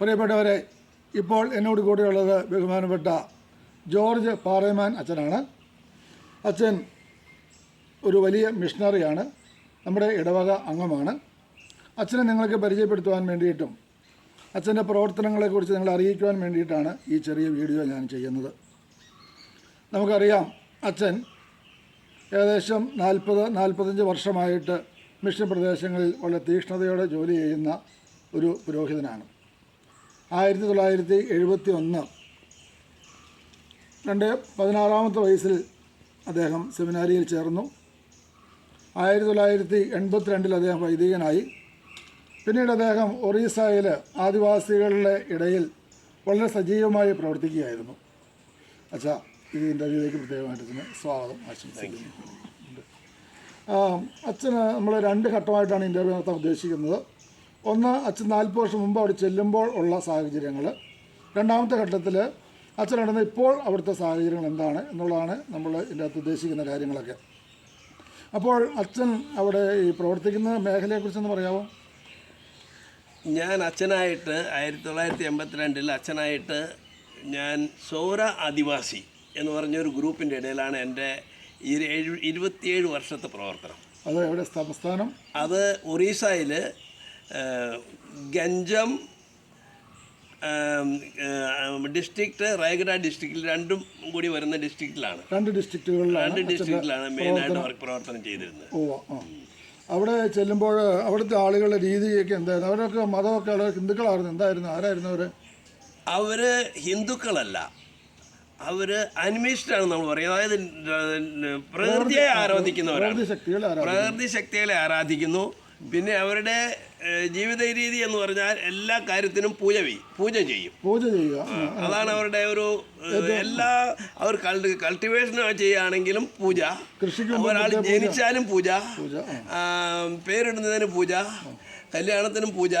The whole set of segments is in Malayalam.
പ്രിയപ്പെട്ടവരെ ഇപ്പോൾ എന്നോട് കൂടെയുള്ളത് ബഹുമാനപ്പെട്ട ജോർജ് പാറേമാൻ അച്ഛനാണ്. അച്ഛൻ ഒരു വലിയ മിഷണറിയാണ് നമ്മുടെ ഇടവക അംഗമാണ്. അച്ഛനെ നിങ്ങൾക്ക് പരിചയപ്പെടുത്തുവാൻ വേണ്ടിയിട്ടും അച്ഛന്റെ പ്രവർത്തനങ്ങളെക്കുറിച്ച് നിങ്ങളെ അറിയിക്കുവാൻ വേണ്ടിയിട്ടാണ് ഈ ചെറിയ വീഡിയോ ഞാൻ ചെയ്യുന്നത്. നമുക്കറിയാം അച്ഛൻ ഏകദേശം നാൽപ്പത് നാൽപ്പത്തഞ്ച് വർഷമായിട്ട് മിഷൻ പ്രദേശങ്ങളിൽ വളരെ തീക്ഷ്ണതയോടെ ജോലി ചെയ്യുന്ന ഒരു പുരോഹിതനാണ്. ആയിരത്തി തൊള്ളായിരത്തി എഴുപത്തി ഒന്ന് രണ്ട് പതിനാറാമത്തെ വയസ്സിൽ അദ്ദേഹം സെമിനാരിയിൽ ചേർന്നു. ആയിരത്തി തൊള്ളായിരത്തി എൺപത്തിരണ്ടിൽ അദ്ദേഹം വൈദികനായി. പിന്നീട് അദ്ദേഹം ഒറീസയിൽ ആദിവാസികളുടെ ഇടയിൽ വളരെ സജീവമായി പ്രവർത്തിക്കുകയായിരുന്നു. അച്ഛാ ഈ ഇന്റർവ്യൂവിലേക്ക് പ്രത്യേകമായിട്ട് ഇതിന് സ്വാഗതം ആശംസിക്കുന്നു അച്ഛന് നമ്മൾ രണ്ട് ഘട്ടമായിട്ടാണ് ഇന്റർവ്യൂ നടത്താൻ ഉദ്ദേശിക്കുന്നത്. ഒന്ന് അച്ഛൻ നാൽപ്പത് വർഷം മുമ്പ് അവിടെ ചെല്ലുമ്പോൾ ഉള്ള സാഹചര്യങ്ങൾ. രണ്ടാമത്തെ ഘട്ടത്തിൽ അച്ഛൻ നടന്ന ഇപ്പോൾ അവിടുത്തെ സാഹചര്യങ്ങൾ എന്താണ് എന്നുള്ളതാണ് നമ്മൾ ഇതിന്റെ അകത്ത് ഉദ്ദേശിക്കുന്ന കാര്യങ്ങളൊക്കെ. അപ്പോൾ അച്ഛൻ അവിടെ ഈ പ്രവർത്തിക്കുന്ന മേഖലയെക്കുറിച്ചൊന്ന് പറയാമോ? ഞാൻ അച്ഛനായിട്ട് ആയിരത്തി തൊള്ളായിരത്തി എൺപത്തിരണ്ടിൽ അച്ഛനായിട്ട് ഞാൻ സൗര ആദിവാസി എന്ന് പറഞ്ഞൊരു ഗ്രൂപ്പിന്റെ ഇടയിലാണ് എന്റെ ഇരു- ഇരുപത്തിയേഴ് വർഷത്തെ പ്രവർത്തനം. അത് എവിടെ? സംസ്ഥാനം? അത് ഒറീസയിൽ ഗഞ്ചം ഡിസ്ട്രിക്റ്റ് റായഗഡ ഡിസ്ട്രിക്റ്റിൽ രണ്ടും കൂടി വരുന്ന ഡിസ്ട്രിക്റ്റിലാണ് രണ്ട് ഡിസ്ട്രിക്റ്റുകളിലാണ് രണ്ട് ഡിസ്ട്രിക്റ്റിലാണ് മെയിനായിട്ട് വർക്ക് പ്രവർത്തനം. ചെയ്തിരുന്നത്. ഓ അവിടെ ചെല്ലുമ്പോൾ അവിടുത്തെ ആളുകളുടെ രീതിയൊക്കെ എന്തായിരുന്നു? അവരൊക്കെ മതമൊക്കെ അവിടെ ഹിന്ദുക്കളായിരുന്നു. എന്തായിരുന്നു? ആരായിരുന്നു അവർ അവർ ഹിന്ദുക്കളല്ല. അവർ അനിമിസ്റ്റാണ് നമ്മൾ പറയുന്നത് അതായത് പ്രകൃതിയെ ആരാധിക്കുന്നവരാണ്. പ്രകൃതി ശക്തികളെ ആരാധിക്കുന്നു. പിന്നെ അവരുടെ ജീവിത രീതി എന്ന് പറഞ്ഞാൽ എല്ലാ കാര്യത്തിനും പൂജ ചെയ്യും പൂജ ചെയ്യും. പൂജ ചെയ്യുക. അതാണ് അവരുടെ ഒരു എല്ലാ അവർ കൾട്ടിവേഷൻ ചെയ്യുകയാണെങ്കിലും പൂജ. ഒരാൾ ജനിച്ചാലും പൂജ. പേരിടുന്നതിന് പൂജ. കല്യാണത്തിനും പൂജ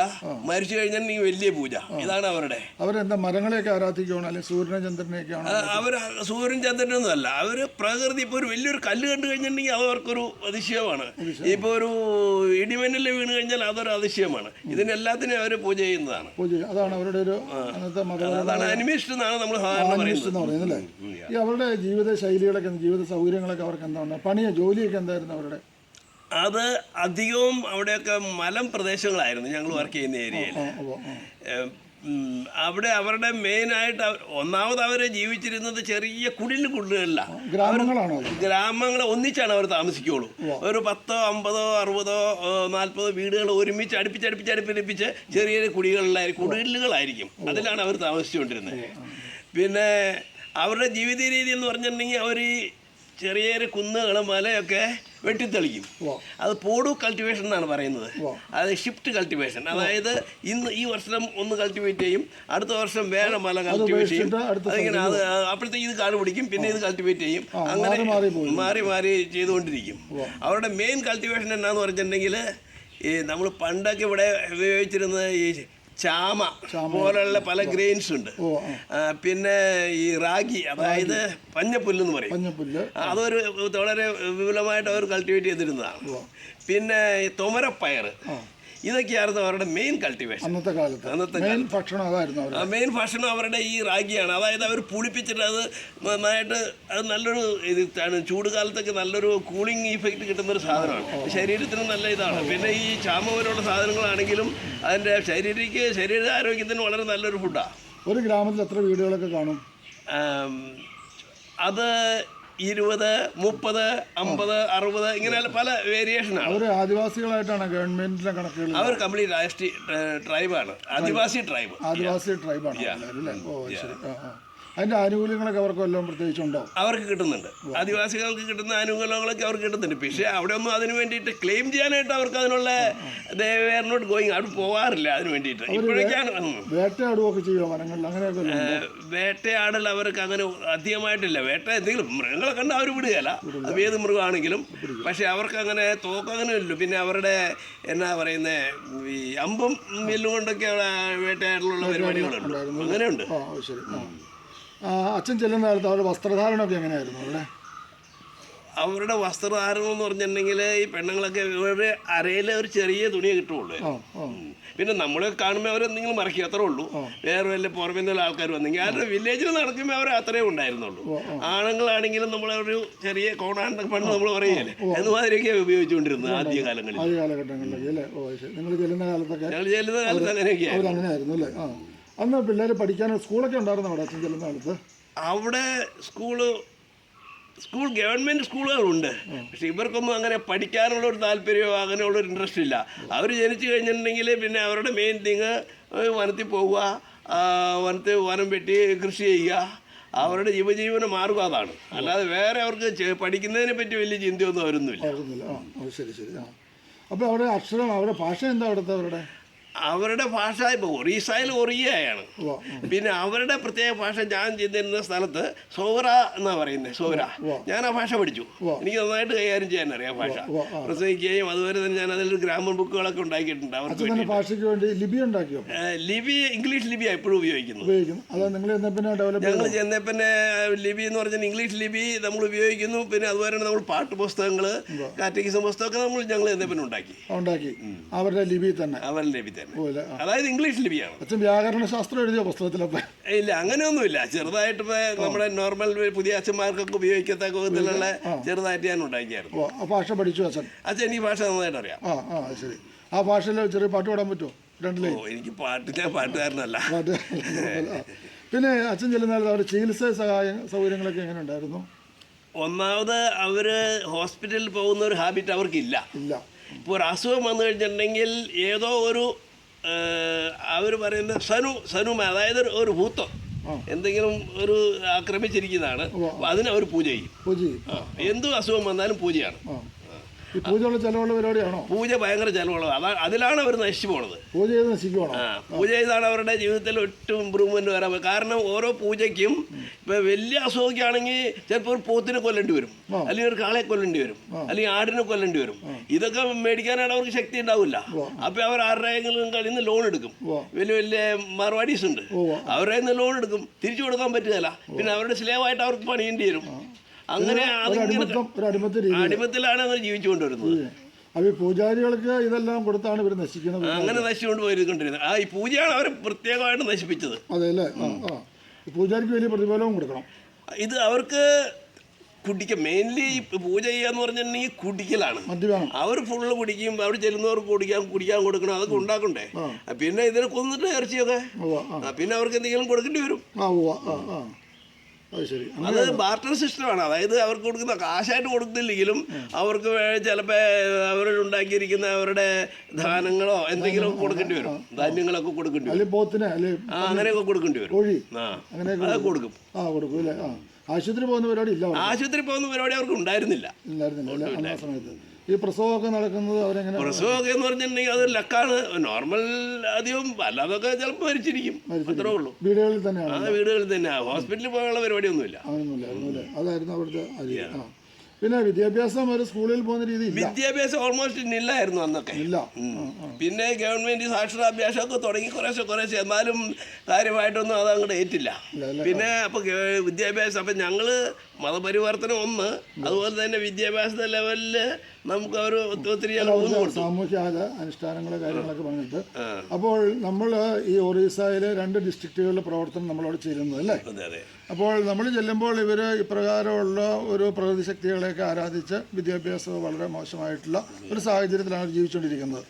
മരിച്ചു കഴിഞ്ഞാൽ നീ വലിയ പൂജ. ഇതാണ് അവരുടെ. അവരെന്താ മരങ്ങളെയൊക്കെ ആരാധിക്കുകയാണോ അല്ലെങ്കിൽ സൂര്യനെ ചന്ദ്രനെയൊക്കെയാണോ അവർ സൂര്യൻ ചന്ദ്രനൊന്നും അല്ല. അവർ പ്രകൃതി ഇപ്പോൾ ഒരു വലിയൊരു കല്ല് കണ്ടു കഴിഞ്ഞിട്ടുണ്ടെങ്കിൽ അവർക്കൊരു അതിശയമാണ്. ഇപ്പോൾ ഒരു ഇടിമിന്നൽ വീണ് കഴിഞ്ഞാൽ അതൊരു അതിശയമാണ്. ഇതിനെല്ലാത്തിനും അവർ പൂജ ചെയ്യുന്നതാണ്. പൂജ അതാണ് അവരുടെ ഒരു അതാണ് അനിമിസ്റ്റ് എന്നാണ് നമ്മൾ സാധാരണ പറയുന്നത്. ഈ അവരുടെ ജീവിത ശൈലികളൊക്കെ ജീവിത സൗകര്യങ്ങളൊക്കെ അവർക്ക് എന്താണ് പണിയോ ജോലിയൊക്കെ എന്തായിരുന്നു അവരുടെ? അത് അധികവും അവിടെയൊക്കെ മലം പ്രദേശങ്ങളായിരുന്നു. ഞങ്ങൾ വർക്ക് ചെയ്യുന്ന ഏരിയയിൽ. അവിടെ അവരുടെ മെയിനായിട്ട് ഒന്നാമത് അവർ ജീവിച്ചിരുന്നത് ചെറിയ കുടിൽ കുടിലുകളിലാണ് ഗ്രാമങ്ങളാണോ ഗ്രാമങ്ങൾ ഒന്നിച്ചാണ് അവർ താമസിക്കുള്ളൂ. ഒരു പത്തോ അമ്പതോ അറുപതോ നാൽപ്പതോ വീടുകൾ ഒരുമിച്ച് അടുപ്പിച്ച് അടുപ്പിച്ച് അടുപ്പിച്ച് ചെറിയ ചെറിയ കുടികളിലായിരിക്കും കുടിലുകളായിരിക്കും. അതിലാണ് അവർ താമസിച്ചുകൊണ്ടിരുന്നത്. പിന്നെ അവരുടെ ജീവിത രീതി എന്ന് പറഞ്ഞിട്ടുണ്ടെങ്കിൽ അവർ ഈ ചെറിയ ചെറിയ കുന്നുകൾ മലയൊക്കെ വെട്ടിത്തെളിക്കും. അത് പോഡു കൾട്ടിവേഷൻ എന്നാണ് പറയുന്നത്. അത് ഷിഫ്റ്റ് കൾട്ടിവേഷൻ അതായത് ഇന്ന് ഈ വർഷം ഒന്ന് കൾട്ടിവേറ്റ് ചെയ്യും അടുത്ത വർഷം വേറെ മല കൾട്ടിവേറ്റ് ചെയ്യും. അതിങ്ങനെ അത് അപ്പോഴത്തേക്ക് ഇത് കാട് പിടിക്കും പിന്നെ ഇത് കൾട്ടിവേറ്റ് ചെയ്യും. അങ്ങനെ മാറി മാറി പോയി. മാറി മാറി ചെയ്തുകൊണ്ടിരിക്കും. അവരുടെ മെയിൻ കൾട്ടിവേഷൻ എന്നാന്ന് പറഞ്ഞിട്ടുണ്ടെങ്കിൽ ഈ നമ്മൾ പണ്ടൊക്കെ ഇവിടെ ഉപയോഗിച്ചിരുന്നത് ഈ ചാമ പോലുള്ള പല ഗ്രെയിൻസ് ഉണ്ട് പിന്നെ ഈ റാഗി അതായത് പഞ്ഞപ്പുല്ല് എന്ന് പറയും. അതൊരു വളരെ വിപുലമായിട്ട് അവർ കൾട്ടിവേറ്റ് ചെയ്തിരുന്നതാണ്. പിന്നെ ഈ തുമരപ്പയർ ഇതൊക്കെയായിരുന്നു അവരുടെ മെയിൻ കൾട്ടിവേഷൻ അന്നത്തെ കാലത്ത്. അന്നത്തെ മെയിൻ ഭക്ഷണം അതായിരുന്നു മെയിൻ ഭക്ഷണം അവരുടെ ഈ റാഗിയാണ്. അതായത് അവർ പുളിപ്പിച്ചിട്ട് അത് നന്നായിട്ട് അത് നല്ലൊരു ഇത് ചൂട് കാലത്തൊക്കെ നല്ലൊരു കൂളിംഗ് ഇഫക്റ്റ് കിട്ടുന്ന ഒരു സാധനമാണ്. ശരീരത്തിന് നല്ല ഇതാണ്. പിന്നെ ഈ ചാമ പോലുള്ള സാധനങ്ങളാണെങ്കിലും അതിന്റെ ശരീരക്ക് ശരീര ആരോഗ്യത്തിന് വളരെ നല്ലൊരു ഫുഡാണ് ഒരു ഗ്രാമത്തിൽ എത്ര വീടുകളൊക്കെ കാണും? അത് ഇരുപത് മുപ്പത് അമ്പത് അറുപത് ഇങ്ങനെ പല വേരിയേഷനാണ് അവർ ആദിവാസികളായിട്ടാണ് ഗവൺമെന്റിന്റെ കണക്കുകൾ അവർ കംപ്ലീറ്റ് രാഷ്ട്രീയ ട്രൈബാണ് ആദിവാസി ട്രൈബ് ആദിവാസി ട്രൈബാണ് അല്ലേ? ഓ ശരി. അതിന്റെ ആനുകൂല്യങ്ങളൊക്കെ അവർക്ക് എല്ലാം പ്രത്യേകിച്ചുണ്ടോ? അവർക്ക് കിട്ടുന്നുണ്ട്. ആദിവാസികൾക്ക് കിട്ടുന്ന ആനുകൂല്യങ്ങളൊക്കെ അവർക്ക് കിട്ടുന്നുണ്ട്. പക്ഷേ അവിടെ ഒന്നും അതിന് വേണ്ടിയിട്ട് ക്ലെയിം ചെയ്യാനായിട്ട് അവർക്ക് അതിനുള്ള വേർ നോട്ട് ഗോയിങ് അവിടെ പോവാറില്ല അതിന് വേണ്ടിയിട്ട്. ഇപ്പോഴേക്കാണ് ഉം. വേട്ടയാടുകയൊക്കെ ചെയ്യുമോ മരങ്ങളിൽ അങ്ങനെയൊക്കെ? വേട്ടയാടൽ അവർക്ക് അങ്ങനെ അധികമായിട്ടില്ല. വേട്ട എന്തെങ്കിലും മൃഗങ്ങളെ കണ്ട് അവർ വിടുകയല്ല. അത് ഏത് മൃഗമാണെങ്കിലും. പക്ഷെ അവർക്ക് അങ്ങനെ തോക്കങ്ങനെ ഇല്ല പിന്നെ അവരുടെ എന്നാ പറയുന്നത് ഈ അമ്പും വില്ലും കൊണ്ടൊക്കെ വേട്ടയാടലുള്ള പരിപാടികളുണ്ട്. അങ്ങനെയുണ്ട്. ശരി. അച്ഛൻ ചെല്ലുന്ന കാലത്ത് അവരുടെ വസ്ത്രധാരണമൊക്കെ എങ്ങനെയായിരുന്നു അവിടെ? അവരുടെ വസ്ത്രധാരണം എന്ന് പറഞ്ഞിട്ടുണ്ടെങ്കിൽ ഈ പെണ്ണുങ്ങളൊക്കെ ഇവരുടെ അരയിൽ ഒരു ചെറിയ തുണിയെ കിട്ടുള്ളൂ. പിന്നെ നമ്മളെ കാണുമ്പോൾ അവരെന്തെങ്കിലും മറക്കി അത്രേ ഉള്ളൂ. വേറെ വല്ല പുറമേ നിന്നുള്ള ആൾക്കാർ വന്നെങ്കിൽ അവരുടെ വില്ലേജിൽ നടക്കുമ്പോൾ അവർ അത്രേ ഉണ്ടായിരുന്നുള്ളൂ. ആണുങ്ങളാണെങ്കിലും ഒരു ചെറിയ കോണാണ്ട് പണ്ട് നമ്മൾ പറയല്ലേ? എന്നുമാതിരിയൊക്കെ ഉപയോഗിച്ചുകൊണ്ടിരുന്നത് ആദ്യ കാലങ്ങളിൽ നിങ്ങൾ ചെല്ലുന്ന കാലത്തൊക്കെ ഞങ്ങൾ ചെല്ലുന്ന കാലത്ത് അങ്ങനെയൊക്കെയായിരുന്നു. അന്ന് പിള്ളേർ പഠിക്കാൻ സ്കൂളൊക്കെ ഉണ്ടായിരുന്നു അവിടെ അച്ഛൻ ചെല്ലുന്ന കാലത്ത്? അവിടെ സ്കൂൾ സ്കൂൾ ഗവൺമെന്റ് സ്കൂളുകളുണ്ട്. പക്ഷെ ഇവർക്കൊന്നും അങ്ങനെ പഠിക്കാനുള്ള ഒരു താല്പര്യമോ അങ്ങനെയുള്ള ഒരു ഇൻട്രസ്റ്റ് ഇല്ല. അവർ ജനിച്ചു കഴിഞ്ഞിട്ടുണ്ടെങ്കിൽ പിന്നെ അവരുടെ മെയിൻ തിങ് വനത്തിൽ പോവുക വനത്തിൽ വനം വെട്ടി കൃഷി ചെയ്യുക. അവരുടെ ജീവജീവന മാർഗം അതാണ്. അല്ലാതെ വേറെ അവർക്ക് പഠിക്കുന്നതിനെ പറ്റി വലിയ ചിന്തയൊന്നും അവരൊന്നുമില്ല. ശരി ശരി. അപ്പോൾ അവരുടെ അക്ഷരം അവരുടെ ഭാഷ എന്താ അവിടുത്തെ അവരുടെ? അവരുടെ ഭാഷ ഇപ്പോൾ ഒറീസയിൽ ഒറിയയാണ്. പിന്നെ അവരുടെ പ്രത്യേക ഭാഷ ഞാൻ ചെയ്തിരുന്ന സ്ഥലത്ത് സോറ എന്നാ പറയുന്നത് സോര ഞാൻ ആ ഭാഷ പഠിച്ചു. എനിക്ക് നന്നായിട്ട് കൈകാര്യം ചെയ്യാൻ അറിയാം ഭാഷ. പ്രസംഗിക്കുകയും അതുപോലെ തന്നെ ഞാൻ അതിൽ ഗ്രാമർ ബുക്കുകളൊക്കെ ഉണ്ടാക്കിയിട്ടുണ്ട് അവർക്ക് ഭാഷയ്ക്ക് വേണ്ടി ലിപി ഉണ്ടാക്കിയോ? ലിപി ഇംഗ്ലീഷ് ലിപിയാണ് എപ്പോഴും ഉപയോഗിക്കുന്നു. ഞങ്ങൾ ചെന്ന പിന്നെ ലിപി എന്ന് പറഞ്ഞാൽ ഇംഗ്ലീഷ് ലിപി നമ്മൾ ഉപയോഗിക്കുന്നു. പിന്നെ അതുപോലെ തന്നെ നമ്മൾ പാട്ട് പുസ്തകങ്ങൾ കാറ്റഗിസം പുസ്തകമൊക്കെ നമ്മൾ ഞങ്ങൾ ചെന്നേ പിന്നെ ഉണ്ടാക്കി. ഉണ്ടാക്കി. അവരുടെ ലിപി തന്നെ. അവരുടെ ലിപി തന്നെ. അതായത് ഇംഗ്ലീഷ് ലിപിയാണ് അച്ഛൻ വ്യാകരണ ശാസ്ത്രം എഴുതിയ പുസ്തകത്തിലൊക്കെ. ഇല്ല അങ്ങനെയൊന്നുമില്ല. ചെറുതായിട്ട് നമ്മുടെ നോർമൽ പുതിയ അച്ഛന്മാർക്കൊക്കെ ഉപയോഗിക്കത്തക്ക വിധത്തിലുള്ള ചെറുതായിട്ട് ഞാൻ ഉണ്ടാക്കിയായിരുന്നു. ഭാഷ പഠിച്ചു അച്ഛൻ. അച്ഛൻ ഈ ഭാഷ നന്നായിട്ട് അറിയാം. ആ ആ ശരി. ആ ഭാഷയിൽ ചെറിയ പാട്ട് പാടാൻ പറ്റുമോ? രണ്ടിലേ? എനിക്ക് പാട്ട് ഞാൻ പാട്ടുകാരനല്ല. പാട്ട്. പിന്നെ അച്ഛൻ ചെല്ലുന്ന അവരുടെ ചികിത്സ സഹായ സൗകര്യങ്ങളൊക്കെ എങ്ങനെ ഉണ്ടായിരുന്നു? ഒന്നാമത് അവർ ഹോസ്പിറ്റലിൽ പോകുന്ന ഒരു ഹാബിറ്റ് അവർക്കില്ല. ഇല്ല. ഇപ്പോൾ ഒരു അസുഖം വന്നു കഴിഞ്ഞിട്ടുണ്ടെങ്കിൽ ഏതോ ഒരു അവർ പറയുന്ന സനു സനുമ അതായത് ഒരു- ഭൂത്തം എന്തെങ്കിലും ഒരു ആക്രമിച്ചിരിക്കുന്നതാണ്. അതിനവർ അതിന് അവർ പൂജ ചെയ്യും. എന്തു അസുഖം വന്നാലും പൂജയാണ്. ഈ പൂജയുള്ള ചിലവുള്ള പരിപാടിയാണോ? പൂജ ഭയങ്കര ചിലവുള്ളത്. അതാ അതിലാണ് അവർ നശിച്ചു പോണത്. പൂജ ചെയ്ത് നശിക്കുവാണോ? ആ പൂജ ചെയ്താണ് അവരുടെ ജീവിതത്തിൽ ഒട്ടും ഇമ്പ്രൂവ്മെന്റ് വരാൻ. കാരണം ഓരോ പൂജയ്ക്കും ഇപ്പൊ വലിയ അസുഖമൊക്കെ ചിലപ്പോൾ ഒരു പോത്തിനെ കൊല്ലേണ്ടി വരും. അല്ലെങ്കിൽ ഒരു കാളെ കൊല്ലേണ്ടി വരും. അല്ലെങ്കിൽ ആടിനെ കൊല്ലേണ്ടി വരും. ഇതൊക്കെ മേടിക്കാനായിട്ട് അവർക്ക് ശക്തി ഉണ്ടാവില്ല. അപ്പൊ അവർ ആരുടെയെങ്കിലും കളിയിൽ നിന്ന് ലോൺ എടുക്കും. വലിയ വലിയ മറുപടീസ് ഉണ്ട്. അവരുടെ നിന്ന് ലോൺ എടുക്കും. തിരിച്ചു കൊടുക്കാൻ പറ്റുകയില്ല. പിന്നെ അവരുടെ സ്ലേവായിട്ട് അവർക്ക് പണിയേണ്ടി വരും. അങ്ങനെ അടിമത്തിലാണ് അവർ ജീവിച്ചുകൊണ്ടിരുന്നത്. അപ്പോൾ ഈ പൂജാരികൾക്ക് ഇതെല്ലാം കൊടുത്താണ് ഇവർ നശിക്കുന്നത്. അങ്ങനെ നശിച്ചുകൊണ്ട് പോയിരിക്കൊണ്ടിരുന്നത്. ആ ഈ പൂജയാണ് അവർ പ്രത്യേകമായിട്ട് നശിപ്പിച്ചത്. അതെ അല്ലേ? പൂജാരിക്ക് വലിയ പ്രതിഫലവും കൊടുക്കണം. ഇത് അവർക്ക് കുടിക്ക മെയിൻലി പൂജ ചെയ്യാന്ന് പറഞ്ഞിട്ടുണ്ടെങ്കിൽ കുടിക്കലാണ്. അവർ ഫുള്ള് കുടിക്കും അവർ ചെല്ലുന്നവർക്ക് കുടിക്കാൻ കുടിക്കാൻ കൊടുക്കണം അതൊക്കെ ഉണ്ടാക്കണ്ടേ? പിന്നെ ഇതിനെ കൊന്നിട്ട് ഇറച്ചിയൊക്കെ. പിന്നെ അവർക്ക് എന്തെങ്കിലും കൊടുക്കേണ്ടി വരും. അത് ബാർട്ടർ സിസ്റ്റമാണ് അതായത് അവർക്ക് കൊടുക്കുന്ന കാശായിട്ട് കൊടുക്കുന്നില്ലെങ്കിലും അവർക്ക് ചിലപ്പോൾ അവർ ഉണ്ടാക്കിയിരിക്കുന്ന അവരുടെ ധാനങ്ങളോ എന്തെങ്കിലും കൊടുക്കേണ്ടി വരും. ധാന്യങ്ങളൊക്കെ കൊടുക്കേണ്ടി വരും. അങ്ങനെയൊക്കെ കൊടുക്കേണ്ടി വരും. അത് കൊടുക്കും. ആശുപത്രി പോകുന്ന പരിപാടി ഇല്ല ആശുപത്രി പോകുന്ന പരിപാടി അവർക്ക് ഉണ്ടായിരുന്നില്ല. ഇല്ലായിരുന്നില്ല ഈ പ്രസവമൊക്കെ നടക്കുന്നത് അവരെങ്ങനെ പ്രസവമൊക്കെ എന്ന് പറഞ്ഞിട്ടുണ്ടെങ്കിൽ അത് ലക്കാണ്. നോർമൽ അധികം അല്ലാതൊക്കെ ചിലപ്പോൾ മരിച്ചിരിക്കും. അത്രേ ഉള്ളൂ. വീടുകളിൽ തന്നെയാണ്. ആ വീടുകളിൽ തന്നെ. ഹോസ്പിറ്റലിൽ പോകാനുള്ള പരിപാടിയൊന്നുമില്ല. അങ്ങനെയൊന്നുമില്ലായിരുന്നു അല്ലേ അതായിരുന്നു അവിടുത്തെ പിന്നെ വിദ്യാഭ്യാസം ഒരു സ്കൂളിൽ പോകുന്ന രീതി വിദ്യാഭ്യാസം ഓൾമോസ്റ്റ് ഇല്ലായിരുന്നു അന്നൊക്കെ. ഇല്ല. പിന്നെ ഗവൺമെന്റ് സാക്ഷരാഭ്യാസമൊക്കെ തുടങ്ങി കുറേശ്ശെ കുറേശ്ശെ. എന്നാലും കാര്യമായിട്ടൊന്നും അത് അങ്ങോട്ട് ഏറ്റില്ല പിന്നെ അപ്പോൾ വിദ്യാഭ്യാസം അപ്പം ഞങ്ങൾ മതപരിവർത്തനം ഒന്ന്. അതുപോലെ തന്നെ വിദ്യാഭ്യാസ ലെവലിൽ നമുക്ക് അവർ ഒത്തിരി സാമൂഹ്യ അനുഷ്ഠാനങ്ങളെ കാര്യങ്ങളൊക്കെ പറഞ്ഞിട്ട് അപ്പോൾ നമ്മൾ ഈ ഒറീസയിലെ രണ്ട് ഡിസ്ട്രിക്റ്റുകളിലെ പ്രവർത്തനം നമ്മളവിടെ ചെയ്യുന്നത് അല്ലേ? അപ്പോൾ നമ്മൾ ചെല്ലുമ്പോൾ ഇവർ ഇപ്രകാരമുള്ള ഒരു പ്രകൃതി ശക്തികളെയൊക്കെ ആരാധിച്ച് വിദ്യാഭ്യാസം വളരെ മോശമായിട്ടുള്ള ഒരു സാഹചര്യത്തിലാണ് ജീവിച്ചുകൊണ്ടിരിക്കുന്നത്.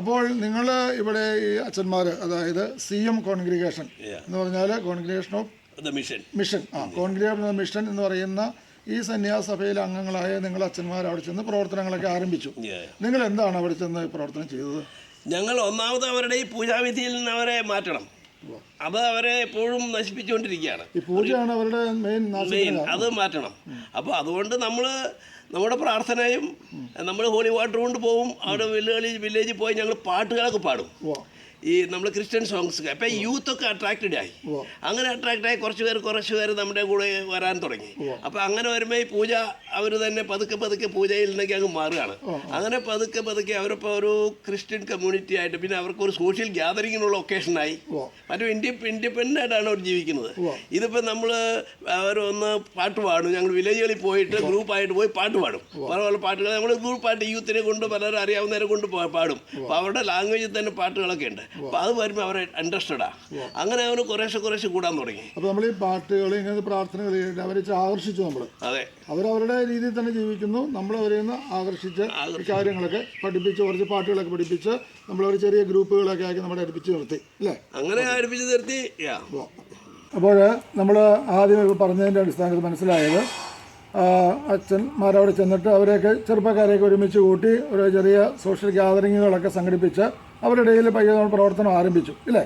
അപ്പോൾ നിങ്ങൾ ഇവിടെ ഈ അച്ഛന്മാർ അതായത് സി എം കോൺഗ്രിഗേഷൻ എന്ന് പറഞ്ഞാൽ കോൺഗ്രിഗേഷൻ ഓഫ് മിഷൻ മിഷൻ. ആ കോൺഗ്രിഗേഷൻ ഓഫ് മിഷൻ എന്ന് പറയുന്ന ഈ സന്യാസഭയിലെ അംഗങ്ങളായ നിങ്ങൾ അച്ഛന്മാർ അവിടെ ചെന്ന് പ്രവർത്തനങ്ങളൊക്കെ ആരംഭിച്ചു. നിങ്ങൾ എന്താണ് അവിടെ ചെന്ന് പ്രവർത്തനം ചെയ്തത്? ഞങ്ങൾ ഒന്നാമത് അവരുടെ ഈ പൂജാവിധിയിൽ നിന്ന് അവരെ മാറ്റണം. അത് അവരെ എപ്പോഴും നശിപ്പിച്ചുകൊണ്ടിരിക്കുകയാണ്. പൂജയാണ് അവരുടെ മെയിൻ അത് മാറ്റണം. അപ്പോൾ അതുകൊണ്ട് നമ്മൾ നമ്മുടെ പ്രാർത്ഥനയും നമ്മൾ ഹോളി വാട്ടർ കൊണ്ട് പോവും. അവിടെ വില്ലേജ് വില്ലേജിൽ പോയി ഞങ്ങൾ പാട്ടുകളൊക്കെ പാടും. ഈ നമ്മൾ ക്രിസ്ത്യൻ സോങ്സ് അപ്പം യൂത്ത് ഒക്കെ അട്രാക്റ്റഡ് ആയി. അങ്ങനെ അട്രാക്റ്റ് ആയി കുറച്ച് പേര് കുറച്ച് പേര് നമ്മുടെ കൂടെ വരാൻ തുടങ്ങി. അപ്പം അങ്ങനെ വരുമ്പോൾ ഈ പൂജ അവർ തന്നെ പതുക്കെ പതുക്കെ പൂജയിൽ നിന്നൊക്കെ അങ്ങ് മാറുകയാണ്. അങ്ങനെ പതുക്കെ പതുക്കെ അവരിപ്പോൾ ഒരു ക്രിസ്ത്യൻ കമ്മ്യൂണിറ്റി ആയിട്ട് പിന്നെ അവർക്ക് ഒരു സോഷ്യൽ ഗ്യാതറിങ്ങിനുള്ള ഒക്കേഷനായി മറ്റും ഇൻഡി ഇൻഡിപെൻഡന്റ് ആയിട്ടാണ് അവർ ജീവിക്കുന്നത്. ഇതിപ്പോൾ നമ്മൾ അവർ ഒന്ന് പാട്ട് പാടും. ഞങ്ങൾ വില്ലേജുകളിൽ പോയിട്ട് ഗ്രൂപ്പായിട്ട് പോയി പാട്ട് പാടും. പല പല പാട്ടുകൾ നമ്മൾ ഗ്രൂപ്പായിട്ട് യൂത്തിനെ കൊണ്ട് പലരും അറിയാവുന്നവരെ കൊണ്ട് പാടും. അപ്പോൾ അവരുടെ ലാംഗ്വേജിൽ തന്നെ പാട്ടുകളൊക്കെ ഉണ്ട്. അപ്പോൾ അത് വരുമ്പോൾ അവർ ഇൻട്രസ്റ്റഡാ അങ്ങനെ അവന് കുറേശ്ശെ കുറേശ്ശെ കൂടാൻ തുടങ്ങി. അപ്പോൾ നമ്മൾ ഈ പാട്ടുകൾ ഇങ്ങനത്തെ പ്രാർത്ഥനകൾ അവരെ ആകർഷിച്ചു നമ്മൾ അതെ. അവരവരുടെ രീതിയിൽ തന്നെ ജീവിക്കുന്നു. നമ്മൾ അവരെ നിന്ന് ആകർഷിച്ച് കാര്യങ്ങളൊക്കെ പഠിപ്പിച്ച് കുറച്ച് പാട്ടുകളൊക്കെ പഠിപ്പിച്ച് നമ്മൾ ഒരു ചെറിയ ഗ്രൂപ്പുകളൊക്കെ ആക്കി നമ്മളെ അടുപ്പിച്ച് നിർത്തി. അല്ലേ? അങ്ങനെ അടുപ്പിച്ച് നിർത്തി. അപ്പോൾ നമ്മൾ ആദ്യം പറഞ്ഞതിന്റെ അടിസ്ഥാനത്തിൽ മനസ്സിലായത് അച്ഛന്മാരവിടെ ചെന്നിട്ട് അവരെയൊക്കെ ചെറുപ്പക്കാരെയൊക്കെ ഒരുമിച്ച് കൂട്ടി ഒരു ചെറിയ സോഷ്യൽ ഗ്യാതറിങ്ങുകളൊക്കെ സംഘടിപ്പിച്ച് അവരുടെ ഇടയിൽ പയ്യെ പ്രവർത്തനം ആരംഭിച്ചു ഇല്ലേ?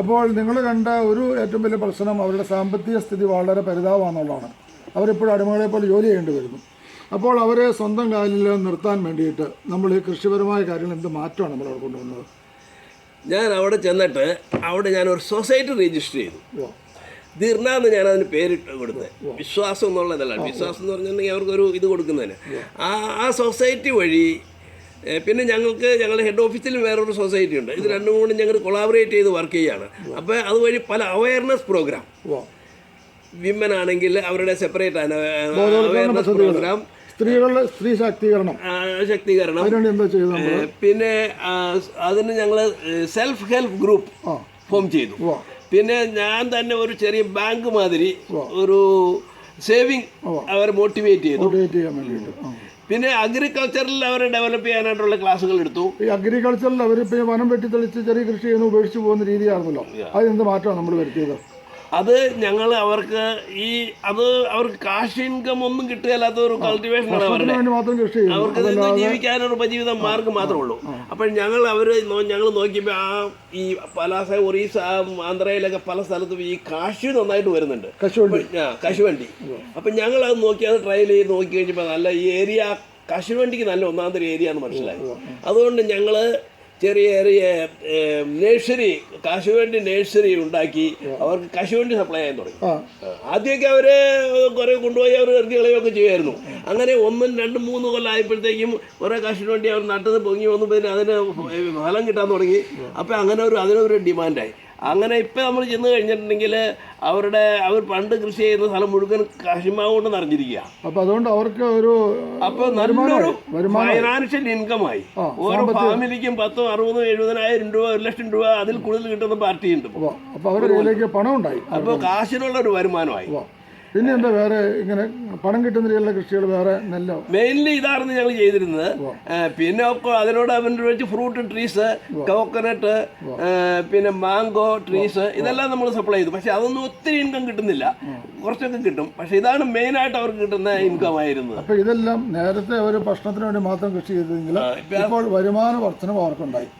അപ്പോൾ നിങ്ങൾ കണ്ട ഒരു ഏറ്റവും വലിയ പ്രശ്നം അവരുടെ സാമ്പത്തിക സ്ഥിതി വളരെ പരിതാപമാണെന്നുള്ളതാണ്. അവരിപ്പോഴും അടിമകളെ പോലെ ജോലി ചെയ്യേണ്ടി വരുന്നു. അപ്പോൾ അവരെ സ്വന്തം കാലിൽ നിർത്താൻ വേണ്ടിയിട്ട് നമ്മൾ ഈ കൃഷിപരമായ കാര്യങ്ങൾ എന്ത് മാറ്റമാണ് നമ്മൾ അവിടെ കൊണ്ടുവന്നത്? ഞാൻ അവിടെ ചെന്നിട്ട് അവിടെ ഞാൻ ഒരു സൊസൈറ്റി രജിസ്റ്റർ ചെയ്തു. ദീർണ എന്ന് ഞാൻ അതിന് പേരിട്ട് കൊടുത്തത് വിശ്വാസം എന്നുള്ളതല്ല വിശ്വാസം എന്ന് പറഞ്ഞിട്ടുണ്ടെങ്കിൽ അവർക്കൊരു ഇത് കൊടുക്കുന്നതിന്. ആ ആ സൊസൈറ്റി വഴി പിന്നെ ഞങ്ങൾക്ക് ഞങ്ങളുടെ ഹെഡ് ഓഫീസിൽ വേറൊരു സൊസൈറ്റി ഉണ്ട്. ഇത് രണ്ടും കൂടി ഞങ്ങൾ കൊളാബറേറ്റ് ചെയ്ത് വർക്ക് ചെയ്യുകയാണ് അപ്പോൾ അതുവഴി പല അവയർനെസ് പ്രോഗ്രാം വിമൻ ആണെങ്കിൽ അവരുടെ സെപ്പറേറ്റ് അവയർനെസ് പ്രോഗ്രാം സ്ത്രീകളുടെ സ്ത്രീ ശാക്തീകരണം. ശാക്തീകരണം. പിന്നെ അതിന് ഞങ്ങൾ സെൽഫ് ഹെൽപ്പ് ഗ്രൂപ്പ് ഫോം ചെയ്തു. പിന്നെ ഞാൻ തന്നെ ഒരു ചെറിയ ബാങ്ക് മാതിരി ഒരു സേവിങ് അവരെ മോട്ടിവേറ്റ് ചെയ്തു. പിന്നെ അഗ്രികൾച്ചറിൽ അവർ ഡെവലപ്പ് ചെയ്യാനായിട്ടുള്ള ക്ലാസ്സുകൾ എടുത്തു. ഈ അഗ്രികൾച്ചറിൽ അവർ ഇപ്പോൾ വനം വെട്ടിത്തെളിച്ച് ചെറിയ കൃഷി ചെയ്യുന്ന ഉപേക്ഷിച്ച് പോകുന്ന രീതിയായിരുന്നല്ലോ. എന്ത് മാറ്റമാണ് നമ്മൾ വരുത്തിയത്? അത് ഞങ്ങൾ അവർക്ക് ഈ അത് അവർക്ക് കാശ് ഇൻകം ഒന്നും കിട്ടുകയില്ലാത്ത ഒരു കൾട്ടിവേഷൻ ആണ് അവരുടെ. കൃഷി അവർക്ക് ജീവിക്കാനൊരു ഉപജീവിത മാർഗം മാത്രമേ ഉള്ളൂ. അപ്പോൾ ഞങ്ങൾ അവർ ഞങ്ങൾ നോക്കിയപ്പോൾ ആ ഈ പലാസ ഒറീസ ആന്ധ്രയിലൊക്കെ പല സ്ഥലത്തും ഈ കാശ് നന്നായിട്ട് വരുന്നുണ്ട്. ആ കശുവണ്ടി. അപ്പം ഞങ്ങൾ അത് നോക്കി അത് ട്രയൽ ചെയ്ത് നോക്കി കഴിഞ്ഞപ്പോൾ നല്ല ഈ ഏരിയ കശുവണ്ടിക്ക് നല്ല ഒന്നാമത്തെ ഏരിയ എന്ന് മനസ്സിലായി. അതുകൊണ്ട് ഞങ്ങൾ ചെറിയ ചെറിയ നേഴ്സറി കശുവണ്ടി നേഴ്സറി ഉണ്ടാക്കി അവർക്ക് കശുവണ്ടി സപ്ലൈ ചെയ്യാൻ തുടങ്ങി. ആദ്യമൊക്കെ അവർ കുറേ കൊണ്ടുപോയി അവർ ഇറക്കി കളയുകയൊക്കെ ചെയ്യുമായിരുന്നു. അങ്ങനെ ഒന്നും രണ്ടും മൂന്ന് കൊല്ലം ആയപ്പോഴത്തേക്കും കുറേ കശുവണ്ടി അവർ നട്ടത് പൊങ്ങി വന്നപ്പോൾ അതിന് ഫലം കിട്ടാൻ തുടങ്ങി. അപ്പം അങ്ങനെ ഒരു അതിനൊരു ഡിമാൻഡായി. അങ്ങനെ ഇപ്പം നമ്മൾ ചെന്ന് കഴിഞ്ഞിട്ടുണ്ടെങ്കിൽ അവരുടെ അവർ പണ്ട് കൃഷി ചെയ്യുന്ന സ്ഥലം മുഴുവൻ കശുമാവ് കൊണ്ട് നിറഞ്ഞിരിക്കുക അപ്പോൾ അതുകൊണ്ട് അവർക്ക് ഒരു അപ്പോൾ നല്ലൊരു ഫൈനാൻഷ്യൽ ഇൻകമായി ഓരോ ഫാമിലിക്കും പത്തും അറുപതും എഴുപതിനായിരം രൂപ ഒരു ലക്ഷം രൂപ അതിൽ കൂടുതൽ കിട്ടുന്ന പാർട്ടിയുണ്ട് അപ്പോൾ അവരുടെ പണം ഉണ്ടായി അപ്പോൾ കാശിനുള്ള ഒരു വരുമാനമായി. പിന്നെ എന്താ വേറെ ഇങ്ങനെ പണം കിട്ടുന്ന രീതിയിലുള്ള കൃഷികൾ വേറെ നെല്ലോ. മെയിൻലി ഇതായിരുന്നു ഞങ്ങൾ ചെയ്തിരുന്നത്. പിന്നെ അതിനോട് അനുബന്ധിച്ച് ഫ്രൂട്ട് ട്രീസ് കോക്കനട്ട് പിന്നെ മാംഗോ ട്രീസ് ഇതെല്ലാം നമ്മൾ സപ്ലൈ ചെയ്തു. പക്ഷെ അതൊന്നും ഒത്തിരി ഇൻകം കിട്ടുന്നില്ല. കുറച്ചൊക്കെ കിട്ടും. പക്ഷെ ഇതാണ് മെയിൻ ആയിട്ട് അവർക്ക് കിട്ടുന്ന ഇൻകം ആയിരുന്നത്. അപ്പൊ ഇതെല്ലാം നേരത്തെ അവർ ഭക്ഷണത്തിന് വേണ്ടി മാത്രം കൃഷി ചെയ്തെങ്കിൽ ഇപ്പോൾ വരുമാന വർധനവും അവർക്കുണ്ടായി.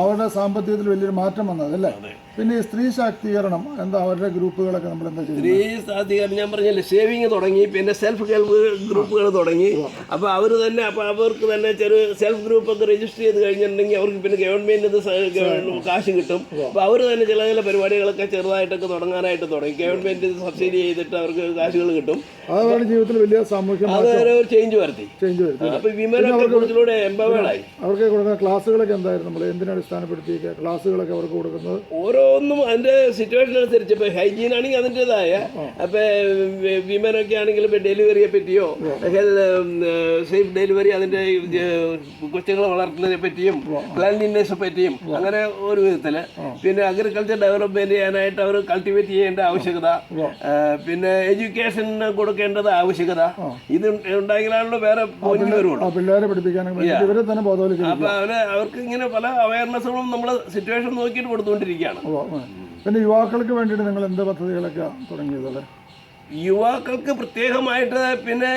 അവരുടെ സാമ്പത്തികത്തിൽ വലിയൊരു മാറ്റം വന്നത് അല്ലേ? പിന്നെ ഈ സ്ത്രീ ശാക്തീകരണം എന്താ അവരുടെ ഗ്രൂപ്പുകളൊക്കെ നമ്മൾ എന്താ ചെയ്യുന്നത്? സ്ത്രീ ശാക്തീകരണം ഞാൻ പറഞ്ഞില്ലേ സേവിങ് തുടങ്ങി പിന്നെ സെൽഫ് ഹെൽപ്പ് ഗ്രൂപ്പുകൾ തുടങ്ങി. അപ്പോൾ അവർ തന്നെ അപ്പോൾ അവർക്ക് തന്നെ ചെറിയ സെൽഫ് ഗ്രൂപ്പ് ഒക്കെ രജിസ്റ്റർ ചെയ്ത് കഴിഞ്ഞിട്ടുണ്ടെങ്കിൽ അവർക്ക് പിന്നെ ഗവൺമെന്റ് ഇത് സ- കാശ് കിട്ടും. അപ്പോൾ അവർ തന്നെ ചില ചില പരിപാടികളൊക്കെ ചെറുതായിട്ടൊക്കെ തുടങ്ങാനായിട്ട് തുടങ്ങി. ഗവൺമെന്റ് സബ്സിഡി ചെയ്തിട്ട് അവർക്ക് കാശുകൾ കിട്ടും. അവരുടെ ജീവിതത്തിൽ വലിയ സാമൂഹ്യം അത് ഒരു ചേഞ്ച് വരുത്തി. ചേഞ്ച് വരുത്തി അപ്പോൾ വിമനൊക്കെ എംപവേർഡായി അവർക്ക് കൊടുക്കുന്ന ക്ലാസ്സുകളൊക്കെ എന്തായിരുന്നു? നമ്മൾ എന്തിനടിസ്ഥാനപ്പെടുത്തിയൊക്കെ ക്ലാസ്സുകളൊക്കെ അവർക്ക് കൊടുക്കുന്നത്? ഓരോന്നും അതിന്റെ സിറ്റുവേഷൻ അനുസരിച്ച് ഇപ്പോൾ ഹൈജീൻ ആണെങ്കിൽ അതിന്റെതായ അപ്പോൾ വിമനൊക്കെ ആണെങ്കിൽ ഇപ്പോൾ ഡെലിവറിയെ പറ്റിയോ സേഫ് ഡെലിവറി അതിന്റെ കൊച്ചുങ്ങളെ വളർത്തുന്നതിനെ പറ്റിയും ക്ലാൻലിനെസ് പറ്റിയും അങ്ങനെ ഒരു വിധത്തിൽ പിന്നെ അഗ്രികൾച്ചർ ഡെവലപ്മെന്റ് ചെയ്യാനായിട്ട് അവർ കൾട്ടിവേറ്റ് ചെയ്യേണ്ട ആവശ്യകത പിന്നെ എഡ്യൂക്കേഷൻ കൊടുക്കേണ്ടത് ആവശ്യകത ഇത് ഉണ്ടായെങ്കിലാണല്ലോ വേറെ പോയിന്റ് വരുള്ളൂ. പിള്ളേരെ വേണ്ടിയിട്ട് ഇവരെ തന്നെ ബോധവൽക്കരിക്കും അവർ അവർക്ക് ഇങ്ങനെ പല അവയർനെസ്സുകളും നമ്മൾ സിറ്റുവേഷൻ നോക്കിയിട്ട് കൊടുത്തുകൊണ്ടിരിക്കുകയാണ്. പിന്നെ യുവാക്കൾക്ക് വേണ്ടിയിട്ട് നിങ്ങൾ എന്ത് പദ്ധതികളൊക്കെ തുടങ്ങിയത് യുവാക്കൾക്ക് പ്രത്യേകമായിട്ട് പിന്നെ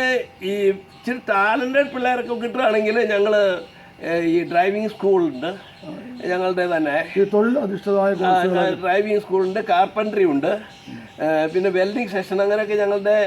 ഈ ഇച്ചിരി ടാലന്റഡ് പിള്ളേരൊക്കെ കിട്ടുകയാണെങ്കിൽ ഞങ്ങൾ ഈ ഡ്രൈവിംഗ് സ്കൂളുണ്ട് ഞങ്ങളുടെ തന്നെ. ഡ്രൈവിംഗ് സ്കൂളുണ്ട് കാർപ്പൻട്രി ഉണ്ട് പിന്നെ വെൽഡിംഗ് സെഷൻ അങ്ങനെയൊക്കെ ഞങ്ങളുടെ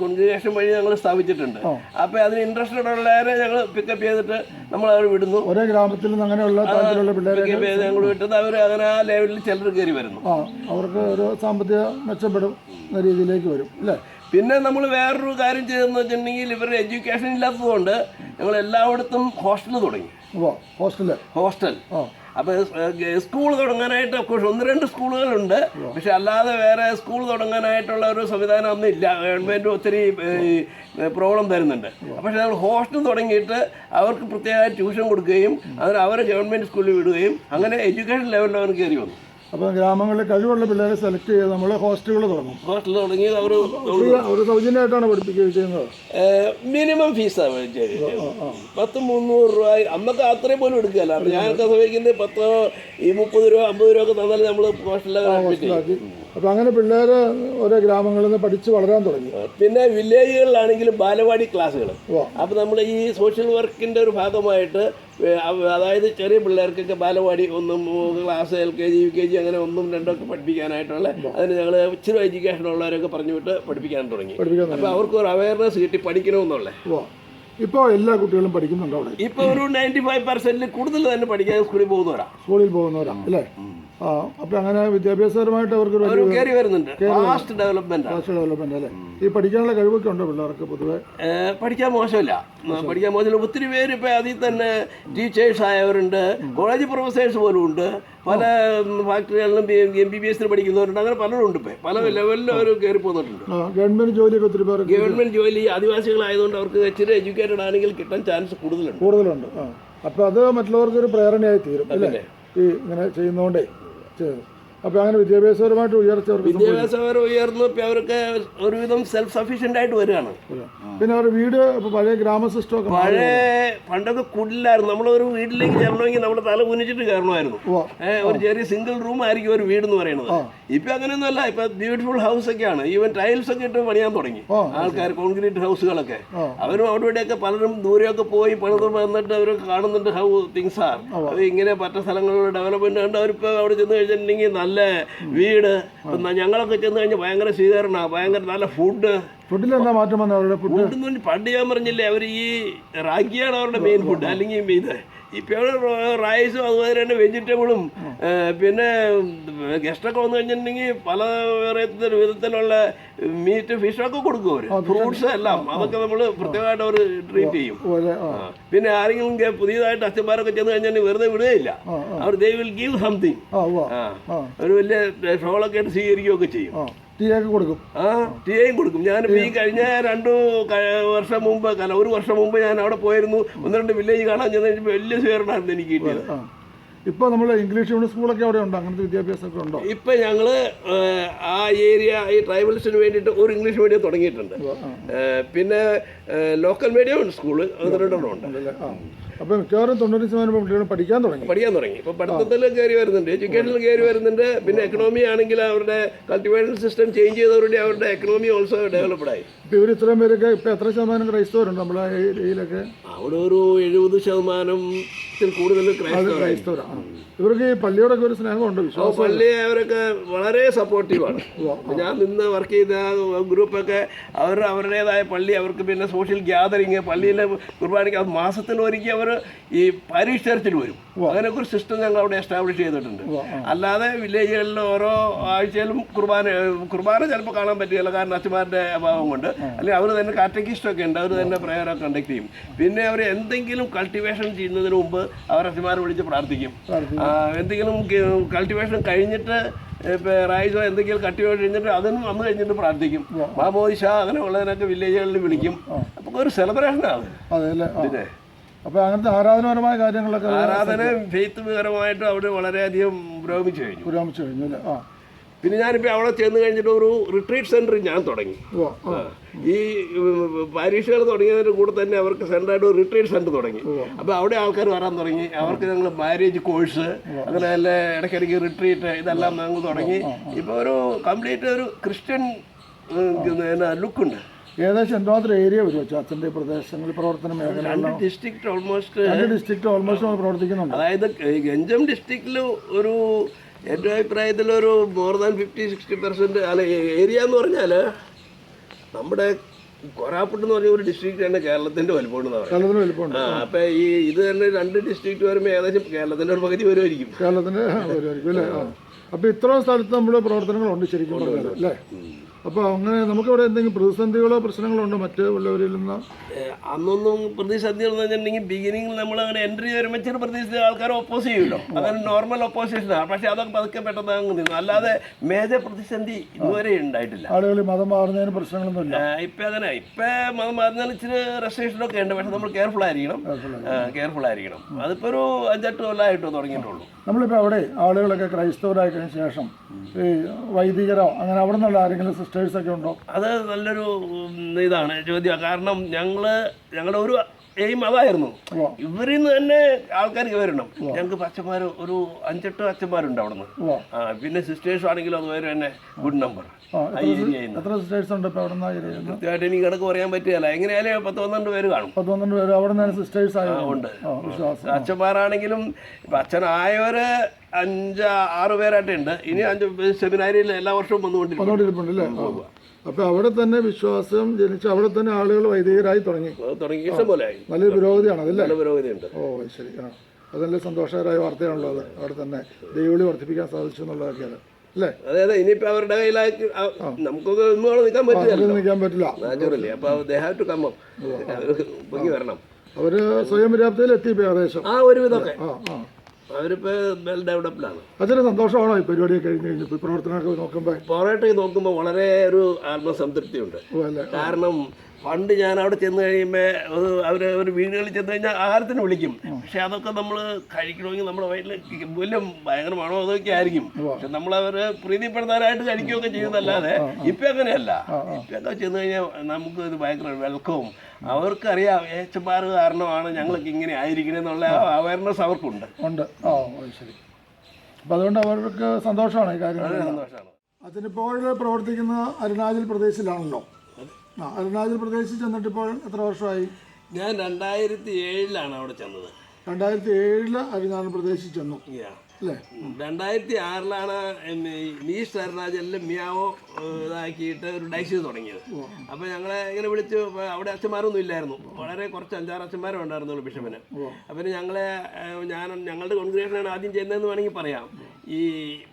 കോൺഗ്രിഗേഷൻ വഴി ഞങ്ങൾ സ്ഥാപിച്ചിട്ടുണ്ട്. അപ്പോൾ അതിന് ഇൻട്രസ്റ്റഡ് ഉള്ളവരെ ഞങ്ങൾ പിക്കപ്പ് ചെയ്തിട്ട് നമ്മൾ അവർ വിടുന്നു. ഒരേ ഗ്രാമത്തിൽ നിന്ന് അങ്ങനെയുള്ള താല്പര്യമുള്ള പിള്ളേരെ പിക്കപ്പ് ചെയ്ത് ഞങ്ങൾ വിട്ടത് അവർ അങ്ങനെ ആ ലെവലിൽ ചിലർ കയറി വരുന്നു. ആ അവർക്ക് ഒരു സാമ്പത്തിക മെച്ചപ്പെടും എന്ന രീതിയിലേക്ക് വരും അല്ലേ? പിന്നെ നമ്മൾ വേറൊരു കാര്യം ചെയ്തെന്ന് വെച്ചിട്ടുണ്ടെങ്കിൽ ഇവരുടെ എഡ്യൂക്കേഷൻ ഇല്ലാത്തതുകൊണ്ട് ഞങ്ങൾ എല്ലായിടത്തും ഹോസ്റ്റൽ തുടങ്ങി. ഹോസ്റ്റൽ ഹോസ്റ്റൽ അപ്പോൾ സ്കൂൾ തുടങ്ങാനായിട്ട് അഫ്കോഴ്സ് ഒന്ന് രണ്ട് സ്കൂളുകളുണ്ട്. പക്ഷെ അല്ലാതെ വേറെ സ്കൂൾ തുടങ്ങാനായിട്ടുള്ള ഒരു സംവിധാനം ഒന്നും ഇല്ല. ഗവൺമെന്റ് ഒത്തിരി പ്രോബ്ലം തരുന്നുണ്ട്. പക്ഷേ നമ്മൾ ഹോസ്റ്റൽ തുടങ്ങിയിട്ട് അവർക്ക് പ്രത്യേക ട്യൂഷൻ കൊടുക്കുകയും അതിന് അവരെ ഗവൺമെന്റ് സ്കൂളിൽ വിടുകയും അങ്ങനെ എഡ്യൂക്കേഷൻ ലെവലിൽ അവർ കയറി വന്നു. അപ്പോൾ ഗ്രാമങ്ങളിൽ കഴിവുള്ള പിള്ളേരെ സെലക്ട് ചെയ്ത് നമ്മൾ ഹോസ്റ്റലുകൾ തുടങ്ങും. ഹോസ്റ്റൽ തുടങ്ങി അവർ അവർ സൗജന്യമായിട്ടാണ് പഠിപ്പിക്കുകയും ചെയ്യുന്നത്? മിനിമം ഫീസാണ് പത്ത് മുന്നൂറ് രൂപ. അന്നൊക്കെ അത്രയും പോലും എടുക്കുകയല്ല. അപ്പം ഞാനൊക്കെ സമയക്കുന്നത് പത്തോ ഈ മുപ്പത് രൂപ അമ്പത് രൂപ ഒക്കെ തന്നാലും നമ്മൾ ഹോസ്റ്റലിലാക്കി അപ്പം അങ്ങനെ പിള്ളേർ ഓരോ ഗ്രാമങ്ങളിൽ നിന്ന് പഠിച്ച് വളരാൻ തുടങ്ങി. പിന്നെ വില്ലേജുകളിലാണെങ്കിലും ബാലവാടി ക്ലാസ്സുകൾ അപ്പം നമ്മൾ ഈ സോഷ്യൽ വർക്കിന്റെ ഒരു ഭാഗമായിട്ട് അതായത് ചെറിയ പിള്ളേർക്കൊക്കെ ബാലവാടി ഒന്നും class L K G U K G അങ്ങനെ ഒന്നും രണ്ടും ഒക്കെ പഠിപ്പിക്കാനായിട്ടുള്ള അതിന് ഞങ്ങൾ ഇച്ചിരി എഡ്യൂക്കേഷൻ ഉള്ളവരൊക്കെ പറഞ്ഞു വിട്ട് പഠിപ്പിക്കാൻ തുടങ്ങി. അപ്പോൾ അവർക്ക് ഒരു അവയർനെസ് കിട്ടി പഠിക്കണമെന്നുള്ളത് ഇപ്പോൾ എല്ലാ കുട്ടികളും പഠിക്കുന്നുണ്ടോ അവിടെ? ഇപ്പോൾ ഒരു നയന്റി ഫൈവ് പെർസെന്റിൽ കൂടുതൽ തന്നെ പഠിക്കാൻ സ്കൂളിൽ പോകുന്നവരാണ് സ്കൂളിൽ പോകുന്നവരാണ് അല്ലേ? അപ്പോൾ അങ്ങനെ വിദ്യാഭ്യാസപരമായിട്ട് അവർക്ക് കയറി വരുന്നുണ്ട്. ഫാസ്റ്റ് ഡെവലപ്മെന്റ് ഭാഷ ഡെവലപ്മെന്റ് അല്ലേ? ഈ പഠിക്കാനുള്ള കഴിവൊക്കെ ഉണ്ടോ പിള്ളേർക്ക് പൊതുവെ? പഠിക്കാൻ മോശമില്ല. പഠിക്കാൻ മോശമില്ല. ഒത്തിരി പേര് ഇപ്പൊ അതിൽ തന്നെ ടീച്ചേഴ്സ് ആയവരുണ്ട്. കോളേജ് പ്രൊഫസേഴ്സ് പോലും ഉണ്ട്. പല ഫാക്ടറികളിലും എം ബി ബി എസിന് പഠിക്കുന്നവരുണ്ട്. അങ്ങനെ പലരും ഉണ്ട് ഇപ്പം. പല ലെവലിലും അവർ കയറി പോകുന്നുണ്ട്. ഗവൺമെന്റ് ജോലിയൊക്കെ ഒത്തിരി പേർ ഗവൺമെന്റ് ജോലി ആദിവാസികളായതുകൊണ്ട് അവർക്ക് ഇച്ചിരി എഡ്യൂക്കേറ്റഡ് ആണെങ്കിൽ കിട്ടാൻ ചാൻസ് കൂടുതലുണ്ട്. കൂടുതലുണ്ട്. അപ്പൊ അപ്പോൾ അത് മറ്റുള്ളവർക്ക് ഒരു പ്രേരണയായി തീരും അല്ലേ? ഈ ഇങ്ങനെ ചെയ്യുന്നതുകൊണ്ടേ ചെയ്തു അപ്പോൾ അങ്ങനെ വിദ്യാഭ്യാസപരമായിട്ട് ഉയർച്ച അവർക്ക് ഉയർന്നു ഇപ്പം അവർക്ക് ഒരുവിധം സെൽഫ് സഫീഷ്യന്റ് ആയിട്ട് വരികയാണ്. പിന്നെ അവരുടെ വീട് പഴയ ഗ്രാമ സിസ്റ്റമൊക്കെ മാറി. പഴയ പണ്ടൊക്കെ കുടിലായിരുന്നു. നമ്മളൊരു വീട്ടിലേക്ക് ചെല്ലണമെങ്കിൽ നമ്മൾ തല കുനിച്ചിട്ട് കയറണമായിരുന്നു. ഒരു ചെറിയ സിംഗിൾ റൂം ആയിരിക്കും ഒരു വീട് എന്ന് പറയുന്നത് ഇപ്പൊ അങ്ങനെയൊന്നുമല്ല. ഇപ്പൊ ബ്യൂട്ടിഫുൾ ഹൗസ് ഒക്കെയാണ്. ഈവൻ ടൈൽസ് ഒക്കെ ഇട്ട് പണിയാൻ തുടങ്ങി. ആൾക്കാർ കോൺക്രീറ്റ് ഹൗസുകളൊക്കെ. അവരും അവിടെ ഇവിടെയൊക്കെ പലരും ദൂരെയൊക്കെ പോയി പണിത് വന്നിട്ട് അവർ കാണുന്നുണ്ട് ഹൗ തിങ്സ് ആർ അത് ഇങ്ങനെ പറ്റ സ്ഥലങ്ങളിലുള്ള ഡെവലപ്മെന്റ് കണ്ട് അവരിപ്പോൾ അവിടെ ചെന്ന് കഴിഞ്ഞിട്ടുണ്ടെങ്കിൽ നല്ല വീട്. ഇപ്പൊ ഞങ്ങളൊക്കെ ചെന്ന് കഴിഞ്ഞാൽ ഭയങ്കര സ്വീകരണമാണ് ഭയങ്കര നല്ല ഫുഡ് ഫുഡിൽ എന്താ മാറ്റം വന്നത് അവരുടെ ഫുഡ് പണ്ട് ഞാൻ പറഞ്ഞില്ലേ അവർ ഈ റാഗിയാണ് അവരുടെ മെയിൻ ഫുഡ് അല്ലെങ്കിൽ ഇത് ഇപ്പം റൈസും അതുപോലെ തന്നെ വെജിറ്റബിളും പിന്നെ ഗസ്റ്റൊക്കെ വന്നു കഴിഞ്ഞിട്ടുണ്ടെങ്കിൽ പല വിധത്തിലുള്ള മീറ്റ് ഫിഷൊക്കെ കൊടുക്കും അവർ ഫ്രൂട്ട്സ് എല്ലാം. അതൊക്കെ നമ്മൾ പ്രത്യേകമായിട്ട് അവർ ട്രീറ്റ് ചെയ്യും. പിന്നെ ആരെങ്കിലും പുതിയതായിട്ട് അച്ഛന്മാരൊക്കെ ചെന്ന് കഴിഞ്ഞാൽ വെറുതെ വിടുകയില്ല. അവർ ദേ വിൽ ഗീവ് സംതിങ് ഒരു വലിയ ഷോളൊക്കെ ആയിട്ട് സ്വീകരിക്കുകയൊക്കെ ചെയ്യും. കൊടുക്കും. ആ ടിയും കൊടുക്കും. ഞാനിപ്പോൾ ഈ കഴിഞ്ഞ രണ്ടു വർഷം മുമ്പ് അല്ല ഒരു വർഷം മുമ്പ് ഞാൻ അവിടെ പോയിരുന്നു. ഒന്ന് രണ്ട് വില്ലേജ് കാണാൻ ചെന്ന് കഴിഞ്ഞപ്പോൾ വലിയ സ്വീകരണമായിരുന്നു എനിക്ക് കിട്ടിയത്. ഇപ്പൊ ഇപ്പോൾ നമ്മൾ ഇംഗ്ലീഷ് മീഡിയം സ്കൂളൊക്കെ അവിടെ ഉണ്ടോ? അങ്ങനത്തെ വിദ്യാഭ്യാസമൊക്കെ ഉണ്ടോ? ഇപ്പം ഞങ്ങൾ ആ ഏരിയ ഈ ട്രൈബൽസിന് വേണ്ടിയിട്ട് ഒരു ഇംഗ്ലീഷ് മീഡിയം തുടങ്ങിയിട്ടുണ്ട്. പിന്നെ ലോക്കൽ മീഡിയം സ്കൂൾ ഒന്ന് രണ്ടെണ്ണം ഉണ്ട്. അപ്പോൾ മിക്കവാറും തൊണ്ണൂറ് ശതമാനം കുട്ടികൾ പഠിക്കാൻ തുടങ്ങി. പഠിക്കാൻ തുടങ്ങി. ഇപ്പോൾ പഠിത്തത്തിൽ കയറി വരുന്നുണ്ട്. എഡ്യൂക്കേഷനിൽ കയറി വരുന്നുണ്ട്. പിന്നെ എക്കണോമി ആണെങ്കിൽ അവരുടെ കൾട്ടിവേഷൻ സിസ്റ്റം ചേഞ്ച് ചെയ്തവരുടെ അവരുടെ എക്കണോമി ഓൾസോ ഡെവലപ്ഡ് ആയി. ഇപ്പോൾ ഇവർ ഇത്രയും പേരൊക്കെ ഇപ്പോൾ എത്ര ശതമാനം ക്രൈസ്തവരുണ്ട് നമ്മളെ ഏരിയയിലൊക്കെ അവിടെ ഒരു എഴുപത് ശതമാനം കൂടുതൽ ക്രൈസ്തവരാണ്. ഇവർക്ക് ഈ പള്ളിയോടൊക്കെ ഒരു സ്നേഹമുണ്ട് വിശ്വാസം. പള്ളി അവരൊക്കെ വളരെ സപ്പോർട്ടീവാണ് ഞാൻ നിന്ന് വർക്ക് ചെയ്ത ഗ്രൂപ്പൊക്കെ അവർ അവരുടേതായ പള്ളി അവർക്ക് പിന്നെ സോഷ്യൽ ഗ്യാതറിങ് പള്ളിയിലെ കുർബാനയ്ക്ക് മാസത്തിൽ ഒരിക്കൽ അവർ ഈ പാരീഷ് ചർച്ചിൽ വരും. അങ്ങനെയൊക്കെ ഒരു സിസ്റ്റം ഞങ്ങൾ അവിടെ എസ്റ്റാബ്ലിഷ് ചെയ്തിട്ടുണ്ട്. അല്ലാതെ വില്ലേജുകളിൽ ഓരോ ആഴ്ചയിലും കുർബാന കുർബാന ചിലപ്പോൾ കാണാൻ പറ്റുകയില്ല കാരണം അച്ഛന്മാരുടെ അഭാവം കൊണ്ട്. അല്ലെങ്കിൽ അവർ തന്നെ കാറ്റഗിസ്റ്റൊക്കെ ഉണ്ട്. അവർ തന്നെ പ്രയർ കണ്ടക്ട് ചെയ്യും. പിന്നെ അവർ എന്തെങ്കിലും കൾട്ടിവേഷൻ ചെയ്യുന്നതിന് മുമ്പ് അവർ അച്ഛന്മാരെ വിളിച്ച് പ്രാർത്ഥിക്കും. എന്തെങ്കിലും കൾട്ടിവേഷൻ കഴിഞ്ഞിട്ട് റൈസോ എന്തെങ്കിലും കട്ടി കഴിഞ്ഞിട്ട് അതും വന്നു കഴിഞ്ഞിട്ട് പ്രാർത്ഥിക്കും. മാമോദിഷ അങ്ങനെ ഉള്ളതിനൊക്കെ വില്ലേജുകളിൽ വിളിക്കും. അപ്പോൾ ഒരു സെലിബ്രേഷനാണ് അതെ. അപ്പോൾ അങ്ങനത്തെ ആരാധനപരമായ കാര്യങ്ങളൊക്കെ ആരാധന ഫെയ്ത്ത് പരമായിട്ടും അവിടെ വളരെയധികം പുരോഗമിച്ചു കഴിഞ്ഞു. പുരോഗമിച്ചു കഴിഞ്ഞു അല്ലേ? ആ. പിന്നെ ഞാനിപ്പോൾ അവിടെ ചെന്ന് കഴിഞ്ഞിട്ട് ഒരു റിട്രീറ്റ് സെന്റർ ഞാൻ തുടങ്ങി. ഈ പരീക്ഷകൾ തുടങ്ങിയതിന്റെ കൂടെ തന്നെ അവർക്ക് സെന്ററായിട്ട് ഒരു റിട്രീറ്റ് സെന്റർ തുടങ്ങി. അപ്പോൾ അവിടെ ആൾക്കാർ വരാൻ തുടങ്ങി. അവർക്ക് ഞങ്ങൾ മാരേജ് കോഴ്സ് അങ്ങനെ ഇടയ്ക്കിടയ്ക്ക് റിട്രീറ്റ് ഇതെല്ലാം ഞങ്ങൾ തുടങ്ങി. ഇപ്പോൾ ഒരു കംപ്ലീറ്റ് ഒരു ക്രിസ്ത്യൻ ലുക്കുണ്ട് ഏകദേശം എന്തുമാത്രം ഏരിയ വരും വെച്ചാൽ അച്ഛന്റെ പ്രദേശങ്ങളിൽ പ്രവർത്തന മേഖല ഓൾമോസ്റ്റ് ഓൾമോസ്റ്റ് പ്രവർത്തിക്കുന്നുണ്ട്. അതായത് ഗഞ്ചം ഡിസ്ട്രിക്റ്റിൽ ഒരു എന്റെ അഭിപ്രായത്തിൽ ഒരു more than fifty sixty percent അല്ല ഏരിയ എന്ന് പറഞ്ഞാൽ നമ്മുടെ കൊറാപ്പുട്ട് എന്ന് പറഞ്ഞ ഒരു ഡിസ്ട്രിക്റ്റ് ആണ് കേരളത്തിന്റെ വലുപ്പം വലിപ്പമുണ്ട് ആ അപ്പൊ ഈ ഇത് തന്നെ രണ്ട് ഡിസ്ട്രിക്ട് വരുമ്പോൾ ഏകദേശം കേരളത്തിന്റെ ഒരു പകുതി വരുമായിരിക്കും. കേരളത്തിന്റെ വരുമായിരിക്കും അല്ലേ? ആ. അപ്പോൾ ഇത്രയും സ്ഥലത്ത് നമ്മുടെ പ്രവർത്തനങ്ങളുണ്ട് ശരിക്കും അല്ലേ? അപ്പോൾ അങ്ങനെ നമുക്കിവിടെ എന്തെങ്കിലും പ്രതിസന്ധികളോ പ്രശ്നങ്ങളോ ഉണ്ടോ മറ്റ് ഉള്ളവരിൽ നിന്ന്? അന്നൊന്നും പ്രതിസന്ധികൾ എന്ന് വെച്ചിട്ടുണ്ടെങ്കിൽ ബിഗിനിങ്ങിൽ നമ്മൾ അങ്ങനെ എൻട്രി വരുമ്പോൾ ചെറു പ്രതിസന്ധി ആൾക്കാർ ഒപ്പോസ് ചെയ്യുമല്ലോ. അതൊരു നോർമൽ ഒപ്പോസിഷനാണ് പക്ഷെ അതൊക്കെ പതുക്കെ പെട്ടെന്ന് അങ്ങ് നിന്നു അല്ലാതെ മേജർ പ്രതിസന്ധി ഇതുവരെ ഉണ്ടായിട്ടില്ല. ആളുകൾ മതം മാറുന്നതിന് പ്രശ്നങ്ങളൊന്നുമില്ല. ഇപ്പം അങ്ങനെ ഇപ്പം മതം മാറുന്നതിന് ഇച്ചിരി റെസ്ട്രിക്ഷനൊക്കെ ഉണ്ട്. പക്ഷെ നമ്മൾ കെയർഫുൾ ആയിരിക്കണം. കെയർഫുൾ ആയിരിക്കണം. അതിപ്പോ ഒരു അഞ്ചെട്ട് കൊല്ലമായിട്ടോ തുടങ്ങിയിട്ടുള്ളൂ. നമ്മളിപ്പോൾ അവിടെ ആളുകളൊക്കെ ക്രൈസ്തവരായതിനു ശേഷം ഈ വൈദികരോ അങ്ങനെ അവിടെ നിന്നുള്ള ആരെങ്കിലും സിസ്റ്റേഴ്സൊക്കെ ഉണ്ടോ? അത് നല്ലൊരു ഇതാണ് ചോദ്യം. കാരണം ഞങ്ങൾ ഞങ്ങളുടെ ഒരു എയിം അതായിരുന്നു. ഇവരിൽ നിന്ന് തന്നെ ആൾക്കാർക്ക് വരണം ഞങ്ങൾക്ക് അച്ഛന്മാർ ഒരു അഞ്ചെട്ട് അച്ഛന്മാരുണ്ട് അവിടെ നിന്ന് പിന്നെ സിസ്റ്റേഴ്സ് ആണെങ്കിലും അതുവരെ തന്നെ ഗുഡ് നമ്പർ കൃത്യമായിട്ട് എനിക്ക് കിടക്ക് പറയാൻ പറ്റുകയല്ല എങ്ങനെയായാലും പത്ത് പന്ത്രണ്ട് പേര് കാണും. പത്ത് പന്ത്രണ്ട് പേര് അവിടെ നിന്ന് സിസ്റ്റേഴ്സ് ഉണ്ട്. അച്ഛന്മാരാണെങ്കിലും അച്ഛനായവര് അഞ്ച് ആറ് പേരായിട്ടുണ്ട്. ഇനി അഞ്ച് സെമിനാരിയിൽ എല്ലാ വർഷവും വന്നുകൊണ്ടിരിക്കും അപ്പോൾ അവിടെ തന്നെ വിശ്വാസം ജനിച്ച് അവിടെ തന്നെ ആളുകൾ വൈദികരായി തുടങ്ങി. തുടങ്ങി ഇഷ്ടം പോലെ ആയി നല്ലൊരു പുരോഗതിയാണ് അതല്ലേ? നല്ല പുരോഗതിയുണ്ട്. ഓ ശരി. ആ നല്ല സന്തോഷകരമായ വാർത്തയാണല്ലോ അത്. അവിടെ തന്നെ ദൈവവിളി വർദ്ധിപ്പിക്കാൻ സാധിച്ചു എന്നുള്ളതൊക്കെയാണ്. അല്ലേ? അതെ അതെ ഇനിയിപ്പോ അവരുടെ കയ്യിലാക്കി ആ- നമുക്കൊക്കെ ഒന്നും നിൽക്കാൻ പറ്റില്ല നിൽക്കാൻ പറ്റില്ല. നാച്ചുറലി. അപ്പൊ ദേ ഹാവ് ടു കം പൊങ്ങി വരണം. അവർ സ്വയം പര്യാപ്തയിൽ എത്തി ഏകദേശം. ആ ഒരു വിധമൊക്കെ ആ ആ. അവരിപ്പോ വെൽ ഡെവലപ്ഡാണ് അച്ഛന് സന്തോഷമാണോ ഈ പരിപാടിയൊക്കെ കഴിഞ്ഞ് കഴിഞ്ഞപ്പോൾ ഈ പ്രവർത്തനമൊക്കെ നോക്കുമ്പോൾ പോരാട്ടം നോക്കുമ്പോൾ വളരെ ഒരു ആത്മസംതൃപ്തി ഉണ്ട് കാരണം പണ്ട് ഞാൻ അവിടെ ചെന്ന് കഴിയുമ്പോൾ അവർ ഒരു വീടുകളിൽ ചെന്ന് കഴിഞ്ഞാൽ ആഹാരത്തിന് വിളിക്കും. പക്ഷെ അതൊക്കെ നമ്മൾ കഴിക്കണമെങ്കിൽ നമ്മുടെ വയറ്റിൽ വലിയ ഭയങ്കര മണോ അതൊക്കെ ആയിരിക്കും. പക്ഷെ നമ്മൾ നമ്മളവരെ പ്രീതിപ്പെടുത്താനായിട്ട് കഴിക്കുകയൊക്കെ ചെയ്യുന്നല്ലാതെ ഇപ്പം അങ്ങനെയല്ല. ഇപ്പൊക്കെ ചെന്ന് കഴിഞ്ഞാൽ നമുക്ക് ഇത് ഭയങ്കര വെൽക്കവും. അവർക്കറിയാം ഏച്ചപ്പാർ കാരണമാണ് ഞങ്ങൾക്ക് ഇങ്ങനെ ആയിരിക്കണെന്നുള്ള അവയർനെസ് അവർക്കുണ്ട്. ഉണ്ട്. ഓ ശരി. അപ്പം അതുകൊണ്ട് അവർക്ക് സന്തോഷമാണ് ഈ കാര്യം സന്തോഷമാണ്. അതിനിപ്പോൾ പ്രവർത്തിക്കുന്ന അരുണാചൽ പ്രദേശിലാണല്ലോ. അരുണാചൽ പ്രദേശിൽ ചെന്നിട്ട് ഇപ്പോൾ എത്ര വർഷമായി? ഞാൻ രണ്ടായിരത്തി ഏഴിലാണ് അവിടെ ചെന്നത്. രണ്ടായിരത്തി ഏഴിൽ അരുണാചൽ പ്രദേശിൽ ചെന്നു. അല്ലേ? രണ്ടായിരത്തി ആറിലാണ് ഈസ്റ്റ് അരുണാചലിൽ മിയാവോ ഇതാക്കിയിട്ട് ഒരു ഡൈസ് തുടങ്ങിയത്. അപ്പോൾ ഞങ്ങളെ ഇങ്ങനെ വിളിച്ച് അവിടെ അച്ഛന്മാരൊന്നും ഇല്ലായിരുന്നു. വളരെ കുറച്ച് അഞ്ചാറ് അച്ഛന്മാരും ഉണ്ടായിരുന്നുള്ളൂ ബിഷപ്പിന്. അപ്പം ഞങ്ങളെ ഞാൻ ഞങ്ങളുടെ കോൺഗ്രേഷനാണ് ആദ്യം ചെയ്യുന്നതെന്ന് വേണമെങ്കിൽ പറയാം. ഈ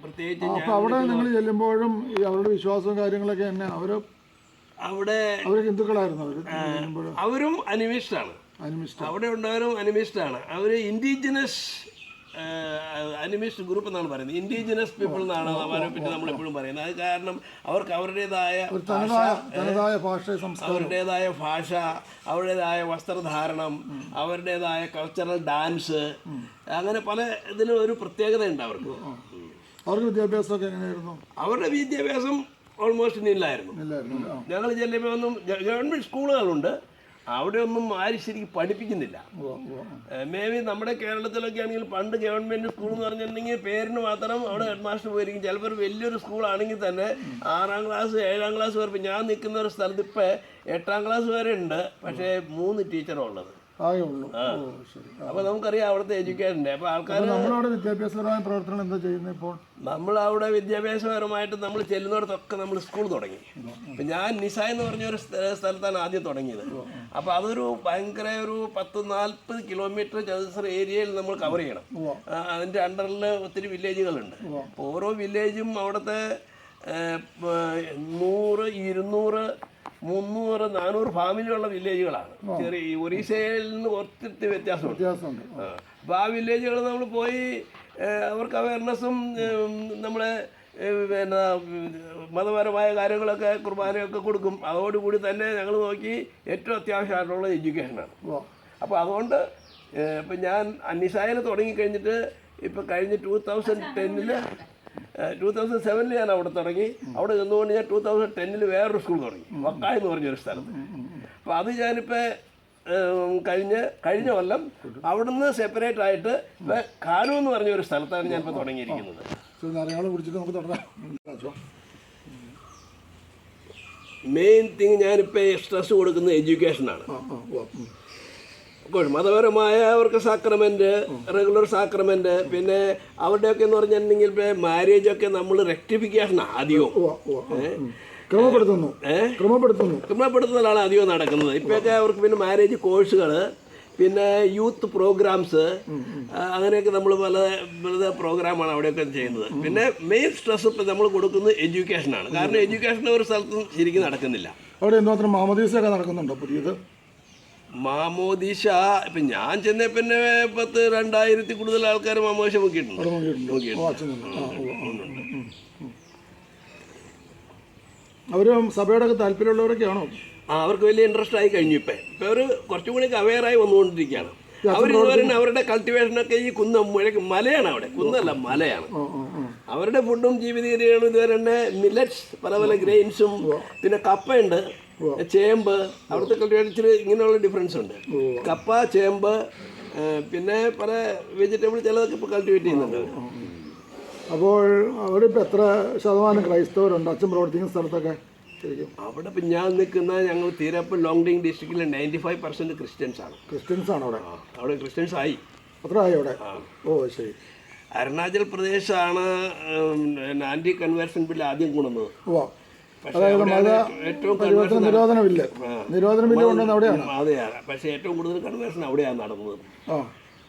പ്രത്യേകിച്ച് അവിടെ നിങ്ങൾ ചെല്ലുമ്പോഴും അവരുടെ വിശ്വാസവും കാര്യങ്ങളൊക്കെ തന്നെ അവർ അവിടെ ഹിന്ദുക്കളായിരുന്നു അവരും. അനിമിസ്റ്റാണ്. അവിടെ ഉണ്ടവരും അനിമിസ്റ്റാണ്. അവർ ഇൻഡിജിനസ് അനിമിസ്റ്റ് ഗ്രൂപ്പ് എന്നാണ് പറയുന്നത്. ഇൻഡിജിനസ് പീപ്പിൾ എന്നാണ് അവരെ പറ്റി നമ്മൾ എപ്പോഴും പറയുന്നത്. അത് കാരണം അവർക്ക് അവരുടേതായ അവരുടേതായ ഭാഷ അവരുടേതായ വസ്ത്രധാരണം അവരുടേതായ കൾച്ചറൽ ഡാൻസ് അങ്ങനെ പല ഇതിനും ഒരു പ്രത്യേകതയുണ്ട് അവർക്ക്. അവരുടെ വിദ്യാഭ്യാസമൊക്കെ എങ്ങനെയായിരുന്നു? അവരുടെ വിദ്യാഭ്യാസം ഓൾമോസ്റ്റ് നില്ലായിരുന്നു. ഞങ്ങൾ ചെല്ലുമ്പോൾ ഒന്നും ഗവൺമെന്റ് സ്കൂളുകളുണ്ട്. അവിടെ ഒന്നും ആരും ശരിക്കും പഠിപ്പിക്കുന്നില്ല. മേ ബി നമ്മുടെ കേരളത്തിലൊക്കെ ആണെങ്കിൽ പണ്ട് ഗവൺമെന്റ് സ്കൂൾ എന്ന് പറഞ്ഞിട്ടുണ്ടെങ്കിൽ പേരിന് മാത്രം അവിടെ ഹെഡ് മാസ്റ്റർ പോയിരിക്കും. ചിലപ്പോൾ ഒരു വലിയൊരു സ്കൂളാണെങ്കിൽ തന്നെ ആറാം ക്ലാസ് ഏഴാം ക്ലാസ് വരെ ഞാൻ നിൽക്കുന്ന ഒരു സ്ഥലത്ത് ഇപ്പം എട്ടാം ക്ലാസ് വരെ ഉണ്ട്. പക്ഷേ മൂന്ന് ടീച്ചറാണ് ഉള്ളത്. ആകെ ഉള്ളൂ അപ്പൊ നമുക്കറിയാം അവിടുത്തെ എഡ്യൂക്കേഷന്റെ അപ്പൊ ആൾക്കാർ നമ്മളവിടെ വിദ്യാഭ്യാസപരമായ പ്രവർത്തനം എന്താ ചെയ്യുന്നത് ഇപ്പോൾ? നമ്മളവിടെ വിദ്യാഭ്യാസപരമായിട്ട് നമ്മൾ ചെല്ലുന്നിടത്തൊക്കെ നമ്മൾ സ്കൂൾ തുടങ്ങി. ഇപ്പം ഞാൻ നിസ എന്ന് പറഞ്ഞ ഒരു സ്ഥലത്താണ് ആദ്യം തുടങ്ങിയത്. അപ്പോൾ അതൊരു ഭയങ്കര ഒരു പത്ത് നാൽപ്പത് കിലോമീറ്റർ ചതുസർ ഏരിയയിൽ നമ്മൾ കവർ ചെയ്യണം. അതിന്റെ അതിന്റെ അണ്ടറിൽ ഒത്തിരി വില്ലേജുകളുണ്ട് ഓരോ വില്ലേജും അവിടുത്തെ നൂറ് ഇരുന്നൂറ് മുന്നൂറ് നാനൂറ് ഫാമിലിയുള്ള വില്ലേജുകളാണ്. ചെറിയ ഒറീസയിൽ നിന്ന് ഒത്തിരി വ്യത്യാസമുണ്ട്. അപ്പോൾ ആ. വില്ലേജുകൾ നമ്മൾ പോയി അവർക്ക് അവയർനെസ്സും നമ്മളെ പിന്നെ മതപരമായ കാര്യങ്ങളൊക്കെ കുർബാനയൊക്കെ കൊടുക്കും. അതോടുകൂടി തന്നെ ഞങ്ങൾ നോക്കി ഏറ്റവും അത്യാവശ്യമായിട്ടുള്ള എഡ്യൂക്കേഷനാണ്. അപ്പോൾ അതുകൊണ്ട് ഇപ്പം ഞാൻ അന്നിസായനെ തുടങ്ങിക്കഴിഞ്ഞിട്ട് ഇപ്പം കഴിഞ്ഞ ടൂ തൗസൻഡ് ടെന്നിൽ ടൂ തൗസൻഡ് സെവനിൽ ഞാൻ അവിടെ തുടങ്ങി. അവിടെ നിന്നുകൊണ്ട് ഞാൻ ടൂ തൗസൻഡ് ടെന്നിൽ വേറൊരു സ്കൂൾ തുടങ്ങി. വക്കായ എന്ന് പറഞ്ഞൊരു സ്ഥലത്ത്. അപ്പോൾ അത് ഞാനിപ്പോൾ കഴിഞ്ഞ് കഴിഞ്ഞ കൊല്ലം അവിടുന്ന് സെപ്പറേറ്റ് ആയിട്ട് ഇപ്പം കാനു എന്ന് പറഞ്ഞ ഒരു സ്ഥലത്താണ് ഞാനിപ്പോൾ തുടങ്ങിയിരിക്കുന്നത്. മെയിൻ തിങ് ഞാനിപ്പോൾ സ്ട്രെസ് കൊടുക്കുന്നത് എഡ്യൂക്കേഷനാണ് മതപരമായ അവർക്ക് സാക്രമെന്റ് റെഗുലർ സാക്രമെന്റ് പിന്നെ അവരുടെയൊക്കെ എന്ന് പറഞ്ഞിട്ടുണ്ടെങ്കിൽ മാരേജ് ഒക്കെ നമ്മൾ റെക്ടിഫിക്കേഷൻ ഏ? ക്രമപ്പെടുത്തുന്നു. ക്രമപ്പെടുത്തുന്നു. ക്രമപ്പെടുത്തുന്നതാണ് അധികം നടക്കുന്നത്. ഇപ്പോഴൊക്കെ അവർക്ക് പിന്നെ മാരേജ് കോഴ്സുകൾ പിന്നെ യൂത്ത് പ്രോഗ്രാംസ് അങ്ങനെയൊക്കെ നമ്മൾ പല പല പ്രോഗ്രാമാണ് അവിടെയൊക്കെ ചെയ്യുന്നത്. പിന്നെ മെയിൻ സ്ട്രെസ് ഇപ്പം നമ്മൾ കൊടുക്കുന്നത് എഡ്യൂക്കേഷനാണ് കാരണം എഡ്യൂക്കേഷൻ ഒരു സ്ഥലത്തും ശരിക്കും നടക്കുന്നില്ല. അവിടെ എന്തുമാത്രം മാമദീസൊക്കെ നടക്കുന്നുണ്ടോ പുതിയത്? മാമോദീശ ഇപ്പം ഞാൻ ചെന്ന പിന്നെ പത്ത് രണ്ടായിരത്തി കൂടുതൽ ആൾക്കാർ മാമോദീശ നോക്കിയിട്ടുണ്ട്. സഭയുടെ താല്പര്യമുള്ളവരൊക്കെയാണോ? ആ അവർക്ക് വലിയ ഇൻട്രസ്റ്റ് ആയി കഴിഞ്ഞു ഇപ്പം. ഇപ്പം അവർ കുറച്ചും കൂടി അവെയറായി വന്നുകൊണ്ടിരിക്കുകയാണ്. അവർ പറയുന്നത് അവരുടെ കൾട്ടിവേഷനൊക്കെ ഈ കുന്ന മുഴക്ക് മലയാണ് അവിടെ. കുന്നല്ല മലയാണ്. അവരുടെ ഫുഡും ജീവിത രീതികളും ഇതുവരെ തന്നെ മില്ലറ്റ്സ് പല പല ഗ്രെയിൻസും പിന്നെ കപ്പയുണ്ട് ചേമ്പ് അവിടുത്തെ കൾട്ടിവേഷനിൽ ഇങ്ങനെയുള്ള ഡിഫറൻസ് ഉണ്ട്. കപ്പ ചേമ്പ് പിന്നെ പല വെജിറ്റബിൾ ചിലതൊക്കെ ഇപ്പോൾ കൾട്ടിവേറ്റ് ചെയ്യുന്നുണ്ട്. അപ്പോൾ അവിടെ ഇപ്പോൾ എത്ര ശതമാനം ക്രൈസ്തവരുണ്ട്? അച്ഛൻ പ്രവർത്തിക്കുന്ന സ്ഥലത്തൊക്കെ? അവിടെ ഇപ്പം ഞാൻ നിൽക്കുന്ന ഞങ്ങൾ തീരപ്പം ലോങ്ഡിങ് ഡിസ്ട്രിക്റ്റിലെ നയന്റി ഫൈവ് പെർസെന്റ് ക്രിസ്ത്യൻസ് ആണ് ക്രിസ്ത്യൻസ് ആണ് അവിടെ അവിടെ ക്രിസ്ത്യൻസ് ആയി അത്ര ആയി അവിടെ ഓ ശരി. അരുണാചൽ പ്രദേശാണ് ആന്റി കൺവേർഷൻ ബില്ല് ആദ്യം കൊണ്ടുവന്നത്. അതായത് മത പരിവർത്തന നിരോധനമില്ല നിരോധന ബില്ല്. കൊണ്ടുവന്ന് അവിടെയാണ്. അതെയാണ് പക്ഷേ ഏറ്റവും കൂടുതൽ കൺവേർഷൻ അവിടെയാണ് നടന്നത്.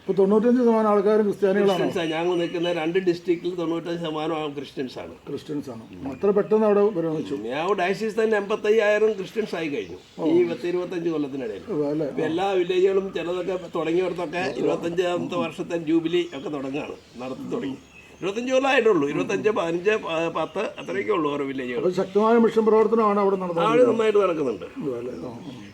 ഇപ്പോൾ തൊണ്ണൂറ്റഞ്ച് ശതമാനം ആൾക്കാരും ക്രിസ്ത്യാനികളാണ്? ഞങ്ങൾ നിൽക്കുന്ന രണ്ട് ഡിസ്ട്രിക്റ്റിൽ തൊണ്ണൂറ്റഞ്ച് ശതമാനം ക്രിസ്ത്യൻസ് ആണ് ക്രിസ്ത്യൻസ് ആണ് അത്ര പെട്ടെന്ന് അവിടെ പരിഗണിച്ചു ഞാൻ ഡയസിസ് തന്നെ എൺപത്തയ്യായിരം ക്രിസ്ത്യൻസ് ആയി കഴിഞ്ഞു ഈ പത്ത് ഇരുപത്തഞ്ച് കൊല്ലത്തിനിടയിൽ. ഇപ്പം എല്ലാ വില്ലേജുകളും ചിലതൊക്കെ തുടങ്ങിയിടത്തൊക്കെ ഇരുപത്തഞ്ചാമത്തെ വർഷത്തെ ജൂബിലി ഒക്കെ തുടങ്ങുകയാണ്. നടത്തി തുടങ്ങി. ഇരുപത്തഞ്ച് കൊല്ലമായിട്ടുള്ളൂ ഇരുപത്തഞ്ച് പതിനഞ്ച് പത്ത് അത്രയൊക്കെ ഉള്ളൂ ഓരോ വില്ലേജുകൾ. ശക്തമായ മിഷൻ പ്രവർത്തനമാണ് അവിടെ നടന്നത്. അവിടെ നന്നായിട്ട് നടക്കുന്നുണ്ട്.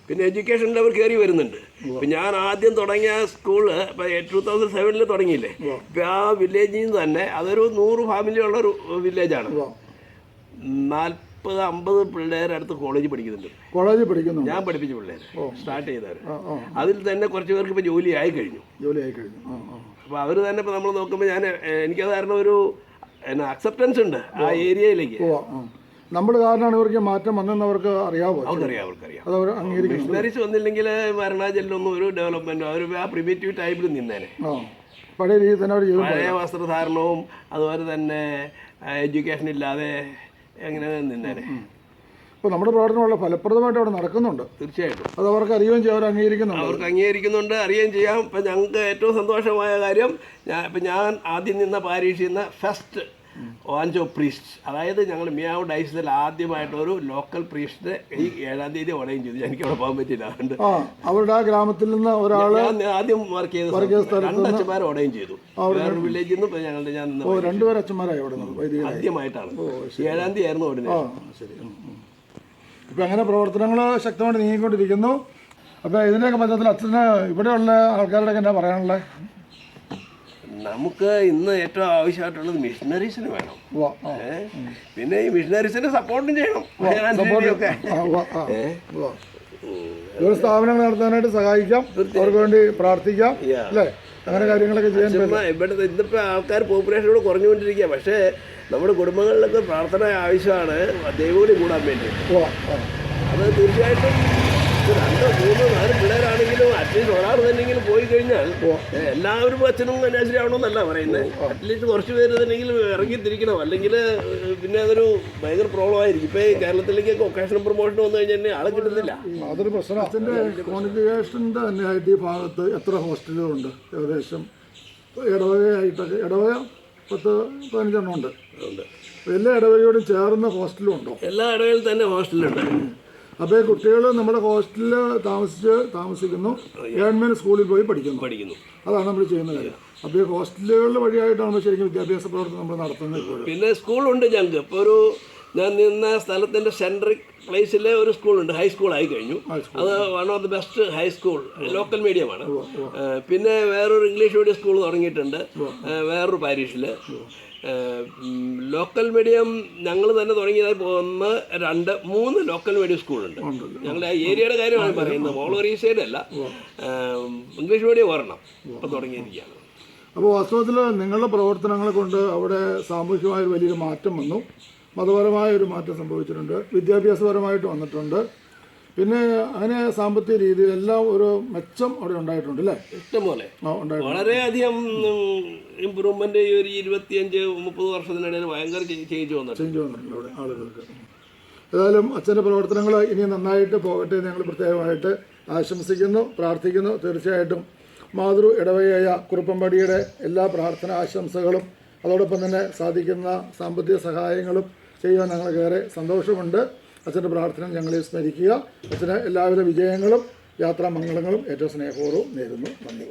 പിന്നെ എഡ്യൂക്കേഷനിൽ അവർ കയറി വരുന്നുണ്ട്. ഇപ്പം ഞാൻ ആദ്യം തുടങ്ങിയ സ്കൂൾ ഇപ്പം ടൂ തൗസൻഡ് സെവനിൽ തുടങ്ങിയില്ലേ? ഇപ്പം ആ വില്ലേജിൽ നിന്ന് തന്നെ അതൊരു നൂറ് ഫാമിലി ഉള്ള ഒരു വില്ലേജാണ്. നാൽപ്പത് അമ്പത് പിള്ളേരടുത്ത് കോളേജ് പഠിക്കുന്നുണ്ട്. കോളേജിൽ പഠിക്കുന്നു ഞാൻ പഠിപ്പിച്ച പിള്ളേർ സ്റ്റാർട്ട് ചെയ്തവർ അതിൽ തന്നെ കുറച്ച് പേർക്ക് ഇപ്പോൾ ജോലി ആയി കഴിഞ്ഞു. ജോലി ആയി കഴിഞ്ഞു അപ്പോൾ അവർ തന്നെ ഇപ്പോൾ നമ്മൾ നോക്കുമ്പോൾ ഞാൻ എനിക്കത് കാരണം ഒരു എന്നാ അക്സെപ്റ്റൻസ് ഉണ്ട് ആ ഏരിയയിലേക്ക്. നമ്മുടെ നമ്മൾ കാരണമാണ് ഇവർക്ക് മാറ്റം വന്നെന്ന് അവർക്ക് അറിയാവോ? അവർക്കറിയാം അവർക്കറിയാം. അത് അവർ അംഗീകരിക്കുന്നു മിഷണറീസ് വന്നില്ലെങ്കിൽ അരുണാചലിലൊന്നും ഒരു ഡെവലപ്മെന്റോ അവർ ആ പ്രിമേറ്റീവ് ടൈപ്പിൽ നിന്നേനെ. പഴയ രീതിയിൽ തന്നെ അവർ പഴയ വസ്ത്രധാരണവും അതുപോലെ തന്നെ എഡ്യൂക്കേഷൻ ഇല്ലാതെ എങ്ങനെ നിന്നേനെ. ഇപ്പോൾ നമ്മുടെ പ്രവർത്തനം വളരെ ഫലപ്രദമായിട്ട് അവിടെ നടക്കുന്നുണ്ട്. തീർച്ചയായിട്ടും. അത് അവർക്ക് അറിയുകയും ചെയ്യാം അവർ അംഗീകരിക്കുന്നുണ്ട്. അവർക്ക് അംഗീകരിക്കുന്നുണ്ട് അറിയുകയും ചെയ്യാം. ഇപ്പം ഞങ്ങൾക്ക് ഏറ്റവും സന്തോഷമായ കാര്യം ഞാൻ ഇപ്പം ഞാൻ ആദ്യം നിന്ന പാരീഷിൽ നിന്ന് ഫസ്റ്റ് ഓഞ്ചോ പ്രീസ്റ്റ് അതായത് ഞങ്ങൾ മിയാവ് ഡൈസിൽ ആദ്യമായിട്ട് ഒരു ലോക്കൽ പ്രീസ്റ്റ് ഈ ഏഴാം തീയതി ഓടയും ചെയ്തു. എനിക്ക് അവിടെ പോകാൻ പറ്റില്ല അതുകൊണ്ട്. അവരുടെ ആ ഗ്രാമത്തിൽ നിന്ന് ഒരാൾ ആദ്യം വർക്ക് ചെയ്ത രണ്ട് അച്ഛന്മാർ ഓടയും ചെയ്തു. വേറൊരു വില്ലേജിൽ നിന്ന് ഇപ്പൊ ഞങ്ങളുടെ ഞാൻ രണ്ടുപേരും അച്ഛന്മാരായി ആദ്യമായിട്ടാണ്. ഏഴാം തീയതി ആയിരുന്നു ഉടനെ ശരി. ഇപ്പം അങ്ങനെ പ്രവർത്തനങ്ങൾ ശക്തമായിട്ട് നീങ്ങിക്കൊണ്ടിരിക്കുന്നു. അപ്പോൾ ഇതിന്റെയൊക്കെ പശ്ചാത്തലത്തിൽ അച്ഛന് ഇവിടെയുള്ള ആൾക്കാരുടെയൊക്കെ എന്നാ പറയാനുള്ളത് നമുക്ക് ഇന്ന് ഏറ്റവും ആവശ്യമായിട്ടുള്ളത് മിഷണറീസിന് വേണം? പിന്നെ ഈ മിഷണറീസിനെ സപ്പോർട്ടും ചെയ്യണം. സ്ഥാപനങ്ങൾ നടത്താനായിട്ട് സഹായിക്കാം. അവർക്ക് വേണ്ടി പ്രാർത്ഥിക്കാം. അല്ലേ? അങ്ങനെ കാര്യങ്ങളൊക്കെ ചെയ്യാൻ ഇവിടുത്തെ ഇന്നിപ്പോൾ ആൾക്കാർ പോപ്പുലേഷനോട് കുറഞ്ഞുകൊണ്ടിരിക്കുക പക്ഷേ നമ്മുടെ കുടുംബങ്ങളിലൊക്കെ പ്രാർത്ഥന ആവശ്യമാണ്. ദൈവകൂടി കൂടാൻ വേണ്ടി. അത് തീർച്ചയായിട്ടും രണ്ടോ മൂന്നോ നാല് പിള്ളേരാണെങ്കിലും അറ്റ്ലീസ്റ്റ് ഒരാൾ തന്നെങ്കിലും പോയി കഴിഞ്ഞാൽ എല്ലാവരും അച്ഛനും കന്യാശ്രീ ആവണമെന്നല്ല പറയുന്നത് അറ്റ്ലീസ്റ്റ് കുറച്ച് പേര് തന്നെങ്കിലും ഇറങ്ങിത്തിരിക്കണം അല്ലെങ്കിൽ പിന്നെ അതൊരു ഭയങ്കര പ്രോബ്ലം ആയിരിക്കും. ഇപ്പൊ ഈ കേരളത്തിലേക്ക് ഒക്കേഷൻ പ്രൊമോഷൻ വന്നു കഴിഞ്ഞാൽ ആളെ കിട്ടുന്നില്ല. അതൊരു പ്രശ്നം. അച്ഛന്റെ കോൺഗ്രിഗേഷന്റെ ഈ ഭാഗത്ത് എത്ര ഹോസ്റ്റലുകളുണ്ട് ഏകദേശം ഇടവകയായിട്ടൊക്കെ ഇടവക പത്ത് പതിനഞ്ചെണ്ണം ഉണ്ട്. എല്ലാ ഇടവകയോടും ചേർന്ന ഹോസ്റ്റലും ഉണ്ടോ? എല്ലാ ഇടവേലും തന്നെ ഹോസ്റ്റലുണ്ട്. അപ്പോൾ കുട്ടികൾ നമ്മുടെ ഹോസ്റ്റലിൽ താമസിച്ച് താമസിക്കുന്നു. ഗവൺമെന്റ് സ്കൂളിൽ പോയി പഠിക്കുന്നു. പഠിക്കുന്നു. അതാണ് നമ്മൾ ചെയ്യുന്ന കാര്യം. അപ്പോൾ ഈ ഹോസ്റ്റലുകളുടെ വഴിയായിട്ടാണ് നമ്മൾ ശരിക്കും വിദ്യാഭ്യാസ പ്രവർത്തനം നമ്മൾ നടത്തുന്നത് പിന്നെ സ്കൂളുണ്ട് ഞങ്ങൾക്ക് ഇപ്പോൾ ഒരു ഞാൻ നിന്ന സ്ഥലത്തിന്റെ സെൻട്രിക് പ്ലേസിലെ ഒരു സ്കൂളുണ്ട് ഹൈസ്കൂൾ ആയി കഴിഞ്ഞു. അത് one of the best high school local മീഡിയമാണ് പിന്നെ വേറൊരു ഇംഗ്ലീഷ് മീഡിയം സ്കൂൾ തുടങ്ങിയിട്ടുണ്ട്. വേറൊരു പാരീഷിൽ ലോക്കൽ മീഡിയം ഞങ്ങൾ തന്നെ തുടങ്ങിയത് ഒന്ന് രണ്ട് മൂന്ന് ലോക്കൽ മീഡിയം സ്കൂളുണ്ട് ഞങ്ങളുടെ ആ ഏരിയയുടെ കാര്യമാണ് പറയുന്നത്. ഓൾ സൈഡ് അല്ല. ഇംഗ്ലീഷ് മീഡിയം ഒരെണ്ണം ഇപ്പം തുടങ്ങിയിരിക്കുകയാണ്. അപ്പോൾ വാസ്തവത്തിൽ നിങ്ങളുടെ പ്രവർത്തനങ്ങളെ കൊണ്ട് അവിടെ സാമൂഹികമായ വലിയൊരു മാറ്റം വന്നു. മതപരമായ ഒരു മാറ്റം സംഭവിച്ചിട്ടുണ്ട്. വിദ്യാഭ്യാസപരമായിട്ട് വന്നിട്ടുണ്ട്. പിന്നെ അങ്ങനെ സാമ്പത്തിക രീതിയിൽ എല്ലാം ഒരു മെച്ചം അവിടെ ഉണ്ടായിട്ടുണ്ട് അല്ലേ? ഇഷ്ടംപോലെ വളരെയധികം ഇമ്പ്രൂവ്മെന്റ് ഈ ഒരു ഇരുപത്തിയഞ്ച് മുപ്പത് വർഷത്തിനിടയിൽ ഭയങ്കര ചേഞ്ച് വന്നിട്ടുണ്ട്. ചേഞ്ച് വന്നിട്ടുണ്ട് അവിടെ ആളുകൾക്ക്. ഏതായാലും അച്ഛന്റെ പ്രവർത്തനങ്ങൾ ഇനി നന്നായിട്ട് പോകട്ടെ എന്ന് ഞങ്ങൾ പ്രത്യേകമായിട്ട് ആശംസിക്കുന്നു പ്രാർത്ഥിക്കുന്നു. തീർച്ചയായിട്ടും മാതൃ ഇടവകയായ കുറുപ്പമ്പടിയുടെ എല്ലാ പ്രാർത്ഥന ആശംസകളും അതോടൊപ്പം തന്നെ സാധിക്കുന്ന സാമ്പത്തിക സഹായങ്ങളും ചെയ്യുവാൻ ഞങ്ങൾക്കേറെ സന്തോഷമുണ്ട്. അച്ഛന്റെ പ്രാർത്ഥന ഞങ്ങളെ സ്മരിക്കുക. അച്ഛന് എല്ലാവിധ വിജയങ്ങളും യാത്രാമംഗളങ്ങളും ഏറ്റവും സ്നേഹപൂർവം നേരുന്നു. നന്ദി.